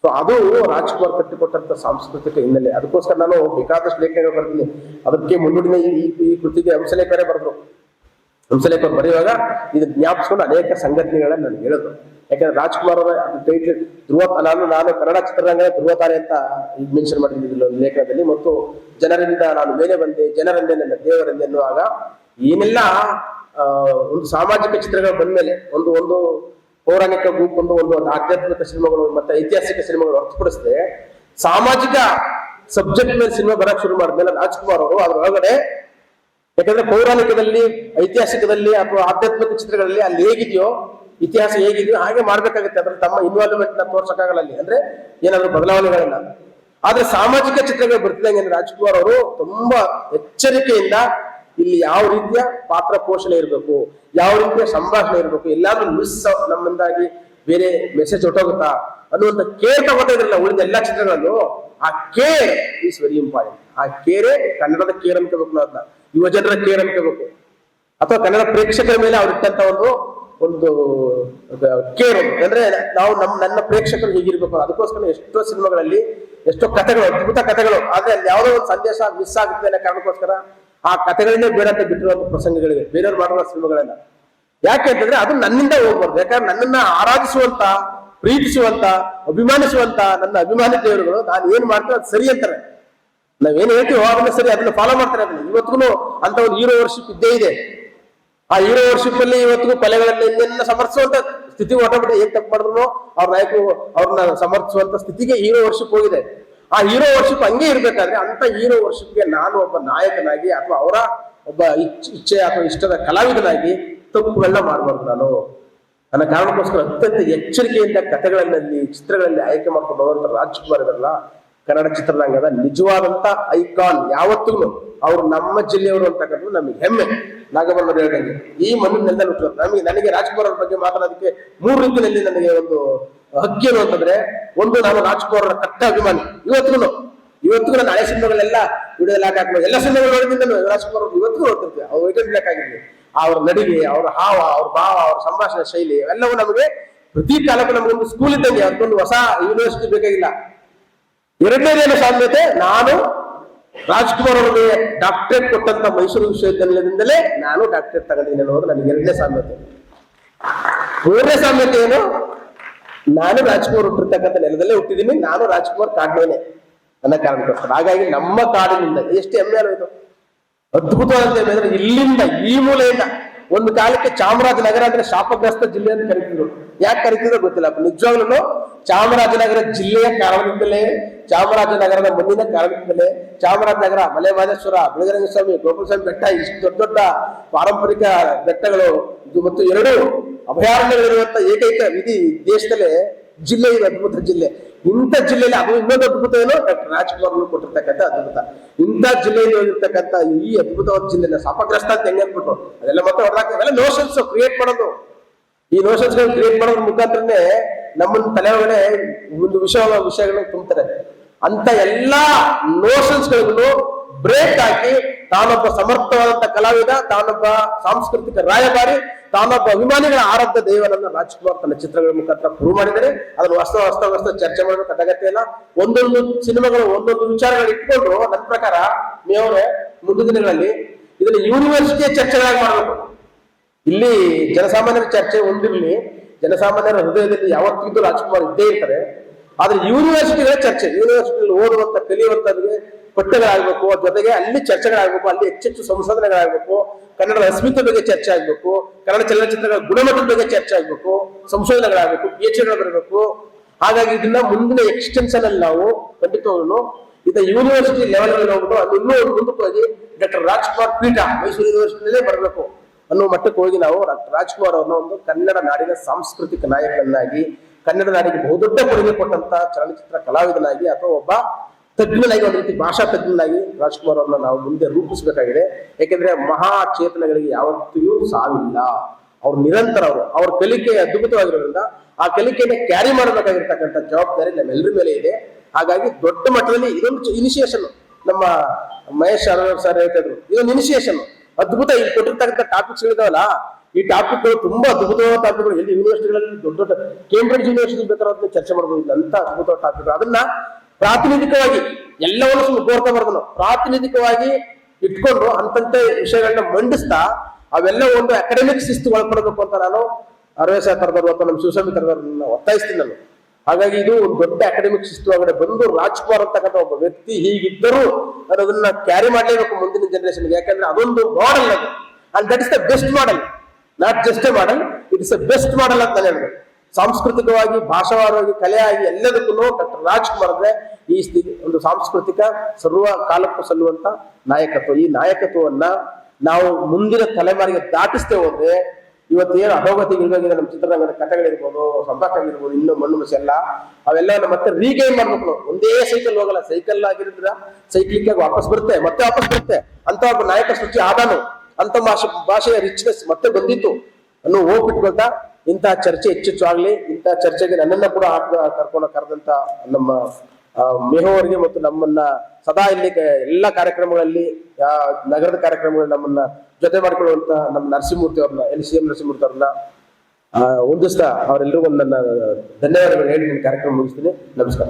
ಸೊ ಅದು ರಾಜ್ಕುಮಾರ್ ಕಟ್ಟಿಕೊಟ್ಟಂತ ಸಾಂಸ್ಕೃತಿಕ ಹಿನ್ನೆಲೆ. ಅದಕ್ಕೋಸ್ಕರ ನಾನು ಬೇಕಾದಷ್ಟು ಲೇಖನಗಳು ಬರ್ತೀನಿ. ಅದಕ್ಕೆ ಮುನ್ನುಡಿನ ಈ, ಈ- ಕೃತಿಗೆ ಹಂಸಲೇಖರೇ ಬರೆದ್ರು. ಹಂಸಲೇಖರ್ ಬರೆಯುವಾಗ ಇದು ಜ್ಞಾಪಿಸ್ಕೊಂಡು ಅನೇಕ ಸಂಘಟನೆಗಳನ್ನ ನಾನು ಹೇಳಿದ್ರು ಯಾಕಂದ್ರೆ ರಾಜ್ಕುಮಾರ್ ಅವರ ಧ್ರುವ ನಾನು ನಾನು ಕನ್ನಡ ಚಿತ್ರರಂಗದ ಧ್ರುವತಾರೆ ಅಂತ ಮೆನ್ಷನ್ ಮಾಡಿದ್ದೀನಿ ಲೇಖನದಲ್ಲಿ. ಮತ್ತು ಜನರಿಂದ ನಾನು ಮೇಲೆ ಬಂದೆ, ಜನರಂದೆ ನನ್ನ ದೇವರಂದೆ ಎನ್ನುವಾಗ ಏನೆಲ್ಲ ಒಂದು ಸಾಮಾಜಿಕ ಚಿತ್ರಗಳು ಬಂದ್ಮೇಲೆ, ಒಂದು ಒಂದು ಪೌರಾಣಿಕ ಗುಂಪೊಂದು ಒಂದು ಆಧ್ಯಾತ್ಮಿಕ ಸಿನಿಮಾಗಳು ಮತ್ತೆ ಐತಿಹಾಸಿಕ ಸಿನಿಮಾಗಳು ಹೊರತುಪಡಿಸಿದೆ, ಸಾಮಾಜಿಕ ಸಬ್ಜೆಕ್ಟ್ ಮೇಲೆ ಸಿನಿಮಾ ಬರಕ್ ಶುರು ಮಾಡಿದ್ಮೇಲೆ ರಾಜ್ಕುಮಾರ್ ಅವರು, ಅದ್ರ ಒಳಗಡೆ ಯಾಕಂದ್ರೆ ಪೌರಾಣಿಕದಲ್ಲಿ, ಐತಿಹಾಸಿಕದಲ್ಲಿ ಅಥವಾ ಆಧ್ಯಾತ್ಮಿಕ ಚಿತ್ರಗಳಲ್ಲಿ ಅಲ್ಲಿ ಹೇಗಿದೆಯೋ, ಇತಿಹಾಸ ಹೇಗಿದೆಯೋ ಹಾಗೆ ಮಾಡ್ಬೇಕಾಗುತ್ತೆ. ಅದ್ರಲ್ಲಿ ತಮ್ಮ ಇನ್ವಾಲ್ವ್ಮೆಂಟ್ನ ತೋರ್ಸಕ್ಕಾಗಲ್ಲ ಅಲ್ಲಿ. ಅಂದ್ರೆ ಏನಾದ್ರು ಬದಲಾವಣೆಗಳನ್ನ. ಆದ್ರೆ ಸಾಮಾಜಿಕ ಚಿತ್ರಗಳು ಬರ್ತಿದಂಗೆ ರಾಜ್ಕುಮಾರ್ ಅವರು ತುಂಬಾ ಎಚ್ಚರಿಕೆಯಿಂದ ಇಲ್ಲಿ ಯಾವ ರೀತಿಯ ಪಾತ್ರ ಪೋಷಣೆ ಇರಬೇಕು, ಯಾವ ರೀತಿಯ ಸಂಭಾಷಣೆ ಇರಬೇಕು, ಎಲ್ಲಾದ್ರೂ ಮಿಸ್ ನಮ್ಮಿಂದಾಗಿ ಬೇರೆ ಮೆಸೇಜ್ ಹೊಟ್ಟೋಗುತ್ತಾ ಅನ್ನುವಂತ ಕೇರ್ ತಗೋತಾ ಇದ್ರಲ್ಲ ಉಳಿದ ಎಲ್ಲಾ ಚಿತ್ರಗಳಲ್ಲೂ ಆ ಕೇರ್ ಈಸ್ ವೆರಿ ಇಂಪಾರ್ಟೆಂಟ್ ಆ ಕೇರೇ ಕನ್ನಡದ ಕೇರ್ ಅನ್ಕೋಬೇಕು ನಾವು ಯುವ ಜನರ ಕೇರ್ ಅನ್ಕೋಬೇಕು ಅಥವಾ ಕನ್ನಡ ಪ್ರೇಕ್ಷಕರ ಮೇಲೆ ಅವ್ರಿಟ್ಟಂತ ಒಂದು ಒಂದು ಕೇರ್ ಅಂದ್ರೆ ನಾವು ನಮ್ಮ ನನ್ನ ಪ್ರೇಕ್ಷಕರು ಹೀಗಿರ್ಬೇಕು. ಅದಕ್ಕೋಸ್ಕರ ಎಷ್ಟೋ ಸಿನಿಮಾಗಳಲ್ಲಿ ಎಷ್ಟೋ ಕಥೆಗಳು, ಅದ್ಭುತ ಕಥೆಗಳು. ಆದ್ರೆ ಅಲ್ಲಿ ಯಾವುದೋ ಒಂದು ಸಂದೇಶ ಮಿಸ್ ಆಗುತ್ತೆ ಅನ್ನೋ ಕಾರಣಕ್ಕೋಸ್ಕರ ಆ ಕಥೆಗಳನ್ನೇ ಬೇರೆ ಅಂತ ಬಿಟ್ಟಿರುವಂತ ಪ್ರಸಂಗಗಳಿವೆ ಬೇರೆಯವ್ರು ಮಾಡುವ ಸಿನಿಮಾಗಳನ್ನ. ಯಾಕೆ ಅಂತಂದ್ರೆ ಅದು ನನ್ನಿಂದ ಹೋಗ್ಬಾರ್ದು. ಯಾಕಂದ್ರೆ ನನ್ನನ್ನ ಆರಾಧಿಸುವಂತ, ಪ್ರೀತಿಸುವಂತ, ಅಭಿಮಾನಿಸುವಂತ ನನ್ನ ಅಭಿಮಾನಿ ದೇವರುಗಳು, ನಾನು ಏನ್ ಮಾಡ್ತೇವೆ ಅದು ಸರಿ ಅಂತಾರೆ. ನಾವೇನು ಹೇಳ್ತೀವೋ ಅದನ್ನ ಸರಿ, ಅದನ್ನ ಫಾಲೋ ಮಾಡ್ತಾರೆ ಅದನ್ನ. ಇವತ್ತಿಗೂ ಅಂತ ಒಂದು ಹೀರೋ ವರ್ಷಿಪ್ ಇದ್ದೇ ಇದೆ. ಆ ಹೀರೋ ವರ್ಷಿಪ್ ಅಲ್ಲಿ ಇವತ್ತಿಗೂ ಕೊಲೆಗಳಲ್ಲಿ ಇನ್ನೆಲ್ಲ ಸಮರ್ಥಿಸುವಂತ ಸ್ಥಿತಿ ಹೊರಟಬಿಟ್ಟು ಏನ್ ತಪ್ಪು ಮಾಡಿದ್ರು ಅವ್ರ ನಾಯಕರು ಅವ್ರನ್ನ ಸಮರ್ಥಿಸುವಂತ ಸ್ಥಿತಿಗೆ ಹೀರೋ ವರ್ಷಿಪ್ ಹೋಗಿದೆ. ಆ ಹೀರೋ ವರ್ಷಿಪ್ ಹಂಗೆ ಇರ್ಬೇಕಾದ್ರೆ ಅಂತ ಹೀರೋ ವರ್ಷಿಪ್ಗೆ ನಾನು ಒಬ್ಬ ನಾಯಕನಾಗಿ ಅಥವಾ ಅವರ ಒಬ್ಬ ಇಚ್- ಇಚ್ಛೆ ಅಥವಾ ಇಷ್ಟದ ಕಲಾವಿದನಾಗಿ ತಪ್ಪುಗಳನ್ನ ಮಾಡಬಾರ್ದು ನಾನು. ನನ್ನ ಕಾರಣಕ್ಕೋಸ್ಕರ ಅತ್ಯಂತ ಎಚ್ಚರಿಕೆಯಿಂದ ಕಥೆಗಳಲ್ಲಿ ಚಿತ್ರಗಳಲ್ಲಿ ಆಯ್ಕೆ ಮಾಡ್ಕೊಂಡು ರಾಜ್ಕುಮಾರ್ ಇದಾರಲ್ಲ, ಕನ್ನಡ ಚಿತ್ರರಂಗದ ನಿಜವಾದಂತ ಐಕಾನ್ ಯಾವತ್ತೂ ಅವ್ರು ನಮ್ಮ ಜಿಲ್ಲೆಯವರು ಅಂತಕ್ಕಂಥದ್ದು ನಮಗೆ ಹೆಮ್ಮೆ. ಹೇಳ್ದಂಗೆ, ಈ ಮಣ್ಣಿನ ನೆಲದಲ್ಲಿ ನಮಗೆ, ನನಗೆ ರಾಜ್ಕುಮಾರ್ ಅವ್ರ ಬಗ್ಗೆ ಮಾತನಾಡೋದಕ್ಕೆ ಮೂರು ರೀತಿಯಲ್ಲಿ ನನಗೆ ಒಂದು ಹಕ್ಕಿ ಏನು ಅಂತಂದ್ರೆ, ಒಂದು ನಾನು ರಾಜ್ಕುಮಾರ್ ಕಟ್ಟ ಅಭಿಮಾನಿ. ಇವತ್ತಿಗೂ ಇವತ್ತಿಗೂ ನನ್ನ ಹಳೆ ಸಿನಿಮಾಗಳೆಲ್ಲ ವಿಡಿಯೋದಲ್ಲಿ ಹಾಕಿ ಎಲ್ಲ ಸಿನಿಮಾಗಳು ನಾನು ರಾಜ್ಕುಮಾರ್ ಇವತ್ತಿಗೂ ನೋಡ್ತಿರ್ತೀವಿ. ಅವ್ರು ವೈಟಲ್ ಬ್ಲಾಕ್ ಆಗಿರ್ಲಿ ಅವ್ರ ನಡಿಗೆ, ಅವ್ರ ಹಾವ, ಅವ್ರ ಭಾವ, ಅವ್ರ ಸಂಭಾಷಣೆ ಶೈಲಿ ಎಲ್ಲವೂ ನಮಗೆ ಪ್ರತಿ ಕಾಲಕ್ಕೂ ನಮಗೊಂದು ಸ್ಕೂಲ್ ಇದ್ದಂಗೆ, ಅದಕ್ಕೊಂದು ಹೊಸ ಯೂನಿವರ್ಸಿಟಿ ಬೇಕಾಗಿಲ್ಲ. ಎರಡನೇದೇನು ಸಾಧ್ಯತೆ, ನಾನು ರಾಜ್ಕುಮಾರ್ ಅವರಿಗೆ ಡಾಕ್ಟರೇಟ್ ಕೊಟ್ಟಂತ ಮೈಸೂರು ವಿಶ್ವವಿದ್ಯಾನಿಲಯದಿಂದಲೇ ನಾನು ಡಾಕ್ಟರೇಟ್ ತಗೊಂಡಿದ್ದೀನಿ ಅನ್ನೋದು ನನಗೆ ಎರಡನೇ ಸಾಮ್ಯತೆ ಮೂರನೇ ಸಾಮ್ಯತೆ ಏನು? ನಾನು ರಾಜ್ಕುಮಾರ್ ಹುಟ್ಟಿರ್ತಕ್ಕಂಥ ನೆಲದಲ್ಲೇ ಹುಟ್ಟಿದ್ದೀನಿ, ನಾನು ರಾಜ್ಕುಮಾರ್ ಕಾಡ್ನೇನೆ ನನ್ನ ಕಾರಣಕ್ಕೋಸ್ಕರ. ಹಾಗಾಗಿ ನಮ್ಮ ಕಾಡಿನಿಂದ ಎಷ್ಟು ಹೆಮ್ಮೆ ಅಲ್ಲ ಇದು. ಅದ್ಭುತವಾದಂತ ಹೆಮ್ಮೆ ಅಂದ್ರೆ ಇಲ್ಲಿಂದ, ಈ ಮೂಲೆಯಿಂದ. ಒಂದು ಕಾಲಕ್ಕೆ ಚಾಮರಾಜನಗರ ಅಂದ್ರೆ ಶಾಪಗ್ರಸ್ತ ಜಿಲ್ಲೆ ಅಂತ ಕರಿತಿದ್ರು. ಯಾಕೆ ಕರಿತಿದ್ರು ಗೊತ್ತಿಲ್ಲ. ನಿಜವಾಗ್ಲೂ ಚಾಮರಾಜನಗರ ಜಿಲ್ಲೆಯ ಕಾರಣದಿಂದಲೇ, ಚಾಮರಾಜನಗರದ ಮಣ್ಣಿನ ಕಾರಣದಿಂದಲೇ, ಚಾಮರಾಜನಗರ ಮಲೆ ಮಹದೇಶ್ವರ ಸ್ವಾಮಿ ಗೋಪಾಲಸ್ವಾಮಿ ಬೆಟ್ಟ, ಇಷ್ಟು ದೊಡ್ಡ ದೊಡ್ಡ ಪಾರಂಪರಿಕ ಬೆಟ್ಟಗಳು ಮತ್ತು ಎರಡು ಅಭಯಾರಣ್ಯಗಳಿರುವಂತ ಏಕೈಕ ವಿಧಿ ದೇಶದಲ್ಲೇ ಜಿಲ್ಲೆ ಇದು, ಅದ್ಭುತ ಜಿಲ್ಲೆ. ಇಂಥ ಜಿಲ್ಲೆಯಲ್ಲಿ ಅದು ಇನ್ನೊಂದು ಅದ್ಭುತ ಏನು? ಡಾಕ್ಟರ್ ರಾಜ್ಕುಮಾರ್ ಕೊಟ್ಟಿರ್ತಕ್ಕಂಥ ಅದ್ಭುತ. ಇಂಥ ಜಿಲ್ಲೆಯಲ್ಲಿ ಹೋಗಿರ್ತಕ್ಕಂಥ ಈ ಅದ್ಭುತವಾದ ಜಿಲ್ಲೆನ ಶಾಪಗ್ರಸ್ತ ಅಂತ ಹೆಂಗೆ ಅಂದ್ಬಿಟ್ಟು ಅದೆಲ್ಲ ಮತ್ತೆ ಹೊಡೆದಾಕ ಅವೆಲ್ಲ ನೋಷನ್ಸ್ ಕ್ರಿಯೇಟ್ ಮಾಡೋದು. ಈ ನೋಷನ್ಸ್ ಕ್ರಿಯೇಟ್ ಮಾಡೋದ್ರ ಮುಖಾಂತರನೇ ನಮ್ಮನ್ನ ತಲೆ ಒಳಗಡೆ ಒಂದು ವಿಷಯ ವಿಷಯಗಳನ್ನ ತುಂಬ್ತಾರೆ. ಅಂತ ಎಲ್ಲಾ ನೋಷನ್ಸ್ ಗಳಿಗೂ ಬ್ರೇಕ್ ಹಾಕಿ, ತಾನೊಬ್ಬ ಸಮರ್ಥವಾದಂತ ಕಲಾವಿದ, ತಾನೊಬ್ಬ ಸಾಂಸ್ಕೃತಿಕ ರಾಯಭಾರಿ, ತಾನೊಬ್ಬ ಅಭಿಮಾನಿಗಳ ಆರಾಧ್ಯ ದೇವನನ್ನ ರಾಜ್ಕುಮಾರ್ ತನ್ನ ಚಿತ್ರಗಳ ಮುಖಾಂತರ ಪ್ರೂವ್ ಮಾಡಿದರೆ ಅದನ್ನು ವಾಸ್ತವ ಹೊಸ ಹೊಸ ಚರ್ಚೆ ಮಾಡಬೇಕಾದ ಅಗತ್ಯ ಇಲ್ಲ. ಒಂದೊಂದು ಸಿನಿಮಾಗಳು, ಒಂದೊಂದು ವಿಚಾರಗಳು ಇಟ್ಕೊಂಡ್ರು, ನನ್ನ ಪ್ರಕಾರ ನೀವೇ ಮುಂದಿನ ದಿನಗಳಲ್ಲಿ ಇದನ್ನ ಯೂನಿವರ್ಸಿಟಿಯ ಚರ್ಚೆಗಳಾಗಿ ಮಾಡಬೇಕು. ಇಲ್ಲಿ ಜನಸಾಮಾನ್ಯರ ಚರ್ಚೆ ಒಂದಿರಲಿ. ಜನಸಾಮಾನ್ಯರ ಹೃದಯದಲ್ಲಿ ಯಾವತ್ತಿದ್ದು ರಾಜ್ಕುಮಾರ್ ಇದ್ದೇ ಇರ್ತಾರೆ. ಆದ್ರೆ ಯೂನಿವರ್ಸಿಟಿಗಳ ಚರ್ಚೆ ಯೂನಿವರ್ಸಿಟಿಯಲ್ಲಿ ಓದುವಂತ, ಕಲಿಯುವಂತವ್ರಿಗೆ ಪಠ್ಯಗಳಾಗಬೇಕು ಜೊತೆಗೆ ಅಲ್ಲಿ ಚರ್ಚೆಗಳಾಗಬೇಕು, ಅಲ್ಲಿ ಹೆಚ್ಚೆಚ್ಚು ಸಂಶೋಧನೆಗಳಾಗಬೇಕು, ಕನ್ನಡದ ಅಸ್ಮಿತೆ ಬಗ್ಗೆ ಚರ್ಚೆ ಆಗಬೇಕು, ಕನ್ನಡ ಚಲನಚಿತ್ರಗಳ ಗುಣಮಟ್ಟದ ಬಗ್ಗೆ ಚರ್ಚೆ ಆಗಬೇಕು, ಸಂಶೋಧನೆಗಳಾಗಬೇಕು ಪಿ ಎಚ್ ಬರಬೇಕು. ಹಾಗಾಗಿ ಇದನ್ನ ಮುಂದಿನ ಎಕ್ಸ್ಟೆನ್ಷನ್ ಅಲ್ಲಿ ನಾವು ಖಂಡಿತವಾಗ್ಲು ಇದು ಯೂನಿವರ್ಸಿಟಿ ಲೆವೆಲ್ ಅಲ್ಲಿ ಹೋಗ್ಬಿಟ್ಟು ಅಲ್ಲಿ ಇನ್ನೂ ಮುಂದಕ್ಕೆ ಹೋಗಿ ಡಾಕ್ಟರ್ ರಾಜ್ಕುಮಾರ್ ಪೀಠ ಮೈಸೂರು ಯೂನಿವರ್ಸಿಟಿಯಲ್ಲೇ ಬರಬೇಕು ಅನ್ನೋ ಮಟ್ಟಕ್ಕೆ ಹೋಗಿ ನಾವು ಡಾಕ್ಟರ್ ರಾಜ್ಕುಮಾರ್ ಅವರನ್ನ ಒಂದು ಕನ್ನಡ ನಾಡಿನ ಸಾಂಸ್ಕೃತಿಕ ನಾಯಕನನ್ನಾಗಿ, ಕನ್ನಡ ನಾಡಿಗೆ ಬಹುದೊಡ್ಡ ಕೊಡುಗೆ ಕೊಟ್ಟಂತ ಚಲನಚಿತ್ರ ಕಲಾವಿದನಾಗಿ ಅಥವಾ ಒಬ್ಬ ತಜ್ಞನಾಗಿ ಒಂದು ರೀತಿ ಭಾಷಾ ತಜ್ಞನಾಗಿ ರಾಜ್ಕುಮಾರ್ ಅವ್ರನ್ನ ನಾವು ಮುಂದೆ ರೂಪಿಸಬೇಕಾಗಿದೆ. ಯಾಕೆಂದ್ರೆ ಮಹಾ ಚೇತನಗಳಿಗೆ ಯಾವತ್ತಿಗೂ ಸಾವಿಲ್ಲ. ಅವ್ರು ನಿರಂತರ ಅವರು. ಅವ್ರ ಕಲಿಕೆ ಅದ್ಭುತವಾಗಿರೋದ್ರಿಂದ ಆ ಕಲಿಕೆಯನ್ನು ಕ್ಯಾರಿ ಮಾಡಬೇಕಾಗಿರ್ತಕ್ಕಂಥ ಜವಾಬ್ದಾರಿ ನಮ್ಮೆಲ್ಲರ ಮೇಲೆ ಇದೆ. ಹಾಗಾಗಿ ದೊಡ್ಡ ಮಟ್ಟದಲ್ಲಿ ಇದೊಂದು ಇನಿಷಿಯೇಷನ್ ನಮ್ಮ ಮಹೇಶ್ ಸರ್ ಹೇಳ್ತಿದ್ರು ಇದೊಂದು ಇನಿಷಿಯೇಷನ್ ಅದ್ಭುತ ಇಲ್ಲಿ ಕೊಟ್ಟಿರ್ತಕ್ಕಂಥ ಟಾಪಿಕ್ಸ್ ಇದಾವಲ್ಲ ಈ ಟಾಪಿಕ್ಗಳು ತುಂಬಾ ಅದ್ಭುತವಾದ ಟಾಪಿಕ್ಗಳು ಎಲ್ಲಿ ಯೂನಿವರ್ಸಿಟಿಗಳಲ್ಲಿ ದೊಡ್ಡ ದೊಡ್ಡ ಕೇಂಬ್ರಿಡ್ಜ್ ಯೂನಿವರ್ಸಿಟಿ ಬೇಕಾದ್ರೆ ಚರ್ಚೆ ಮಾಡಬಹುದು ಅಂತ ಅದ್ಭುತವಾದ ಟಾಪಿಕ್ ಅದನ್ನ ಪ್ರಾತಿನಿಧಿಕವಾಗಿ ಎಲ್ಲವನ್ನು ಸುಮ್ಮನೆ ಕೋರ್ತಾ ಬರ್ದು ನಾವು ಪ್ರಾತಿನಿಧಿಕವಾಗಿ ಇಟ್ಕೊಂಡು ಅಂತಂತ ವಿಷಯಗಳನ್ನ ಮಂಡಿಸ್ತಾ ಅವೆಲ್ಲ ಒಂದು ಅಕಾಡೆಮಿಕ್ ಶಿಸ್ತು ಒಳಪಡಬೇಕು ಅಂತ ನಾನು ಅರವೇ ಸಾವಿರ ತರದವರು ಅಥವಾ ನಮ್ಮ ಶಿವಸ್ವಾಮಿ ತರದವ್ರನ್ನ ಒತ್ತಾಯಿಸ್ತೀನಿ ನಾನು. ಹಾಗಾಗಿ ಇದು ಒಂದು ದೊಡ್ಡ ಅಕಾಡೆಮಿಕ್ ಶಿಸ್ತು ಒಳಗಡೆ ಬಂದು ರಾಜ್ಕುಮಾರ್ ಅಂತಕ್ಕಂಥ ಒಬ್ಬ ವ್ಯಕ್ತಿ ಹೀಗಿದ್ದರೂ ಅದನ್ನ ಕ್ಯಾರಿ ಮಾಡಲೇಬೇಕು ಮುಂದಿನ ಜನರೇಷನ್ಗೆ ಯಾಕಂದ್ರೆ ಅದೊಂದು ಮಾಡಲ್ ಅದು. And that is the best model not just a model it is the best model ಅಂತ ನಾನು ಸಾಂಸ್ಕೃತಿಕವಾಗಿ, ಭಾಷಾವಾರವಾಗಿ ಕಲೆಯಾಗಿ ಎಲ್ಲದಕ್ಕೂ ಡಾಕ್ಟರ್ ರಾಜ್ಕುಮಾರ್ ಅಂದ್ರೆ ಈ ಒಂದು ಸಾಂಸ್ಕೃತಿಕ ಸರ್ವ ಕಾಲಕ್ಕೂ ಸಲ್ಲುವಂತ ನಾಯಕತ್ವ. ಈ ನಾಯಕತ್ವವನ್ನ ನಾವು ಮುಂದಿನ ತಲೆಮಾರಿಗೆ ದಾಟಿಸ್ತೇ ಹೋದ್ರೆ ಇವತ್ತು ಏನು ಅಧೋಗತಿಗೆ ಇಳಿದೋಗಿದೆ ನಮ್ಮ ಚಿತ್ರರಂಗದ ಕಥೆಗಳಿರ್ಬೋದು ಸಂಪರ್ಕ ಆಗಿರ್ಬೋದು ಇನ್ನು ಮಣ್ಣು ಮಸಿ ಎಲ್ಲ ಅವೆಲ್ಲ ಮತ್ತೆ ರೀಗೇಮ್ ಮಾಡ್ಬೇಕು ಒಂದೇ ಸೈಕಲ್ ಹೋಗಲ್ಲ. ಸೈಕಲ್ ಆಗಿರೋದ್ರ ಸೈಕ್ಲಿಕ್ ಆಗಿ ವಾಪಸ್ ಬರುತ್ತೆ. ಮತ್ತೆ ವಾಪಸ್ ಬರುತ್ತೆ. ಅಂತ ನಾಯಕ ಸೃಷ್ಟಿ ಆದಾನು. ಅಂತ ಭಾಷೆ, ಭಾಷೆಯ ರಿಚ್ನೆಸ್ ಮತ್ತೆ ಬಂದಿತ್ತು ಅನ್ನೋ ಹೋಗ್ಬಿಟ್ಕೊಳ್ತಾ ಇಂತಹ ಚರ್ಚೆ ಹೆಚ್ಚೆಚ್ಚು ಆಗ್ಲಿ ಇಂತಹ ಚರ್ಚೆಗೆ ನನ್ನನ್ನ ಕೂಡ ಕರ್ಕೊಂಡು ಕರೆದಂತ ನಮ್ಮ ಆ, ಮೇಹೋ ಅವರಿಗೆ ಮತ್ತು ನಮ್ಮನ್ನ ಸದಾ ಇಲ್ಲಿ ಎಲ್ಲಾ ಕಾರ್ಯಕ್ರಮಗಳಲ್ಲಿ ನಗರದ ಕಾರ್ಯಕ್ರಮಗಳಲ್ಲಿ ನಮ್ಮನ್ನ ಜೊತೆ ಮಾಡಿಕೊಳ್ಳುವಂತ ನಮ್ಮ ನರಸಿಂಹಮೂರ್ತಿ ಅವ್ರನ್ನ ಎಲ್ಲಿ ಸಿ ಎಂ ನರಸಿಂಹಮೂರ್ತಿ ಅವ್ರನ್ನ ಹೊಂದಿಸ್ತಾ ಅವರೆಲ್ಲರಿಗೂ ನನ್ನ ಧನ್ಯವಾದಗಳು ಹೇಳಿ ನನ್ನ ಕಾರ್ಯಕ್ರಮ ಮುಗಿಸ್ತೀನಿ. ನಮಸ್ಕಾರ.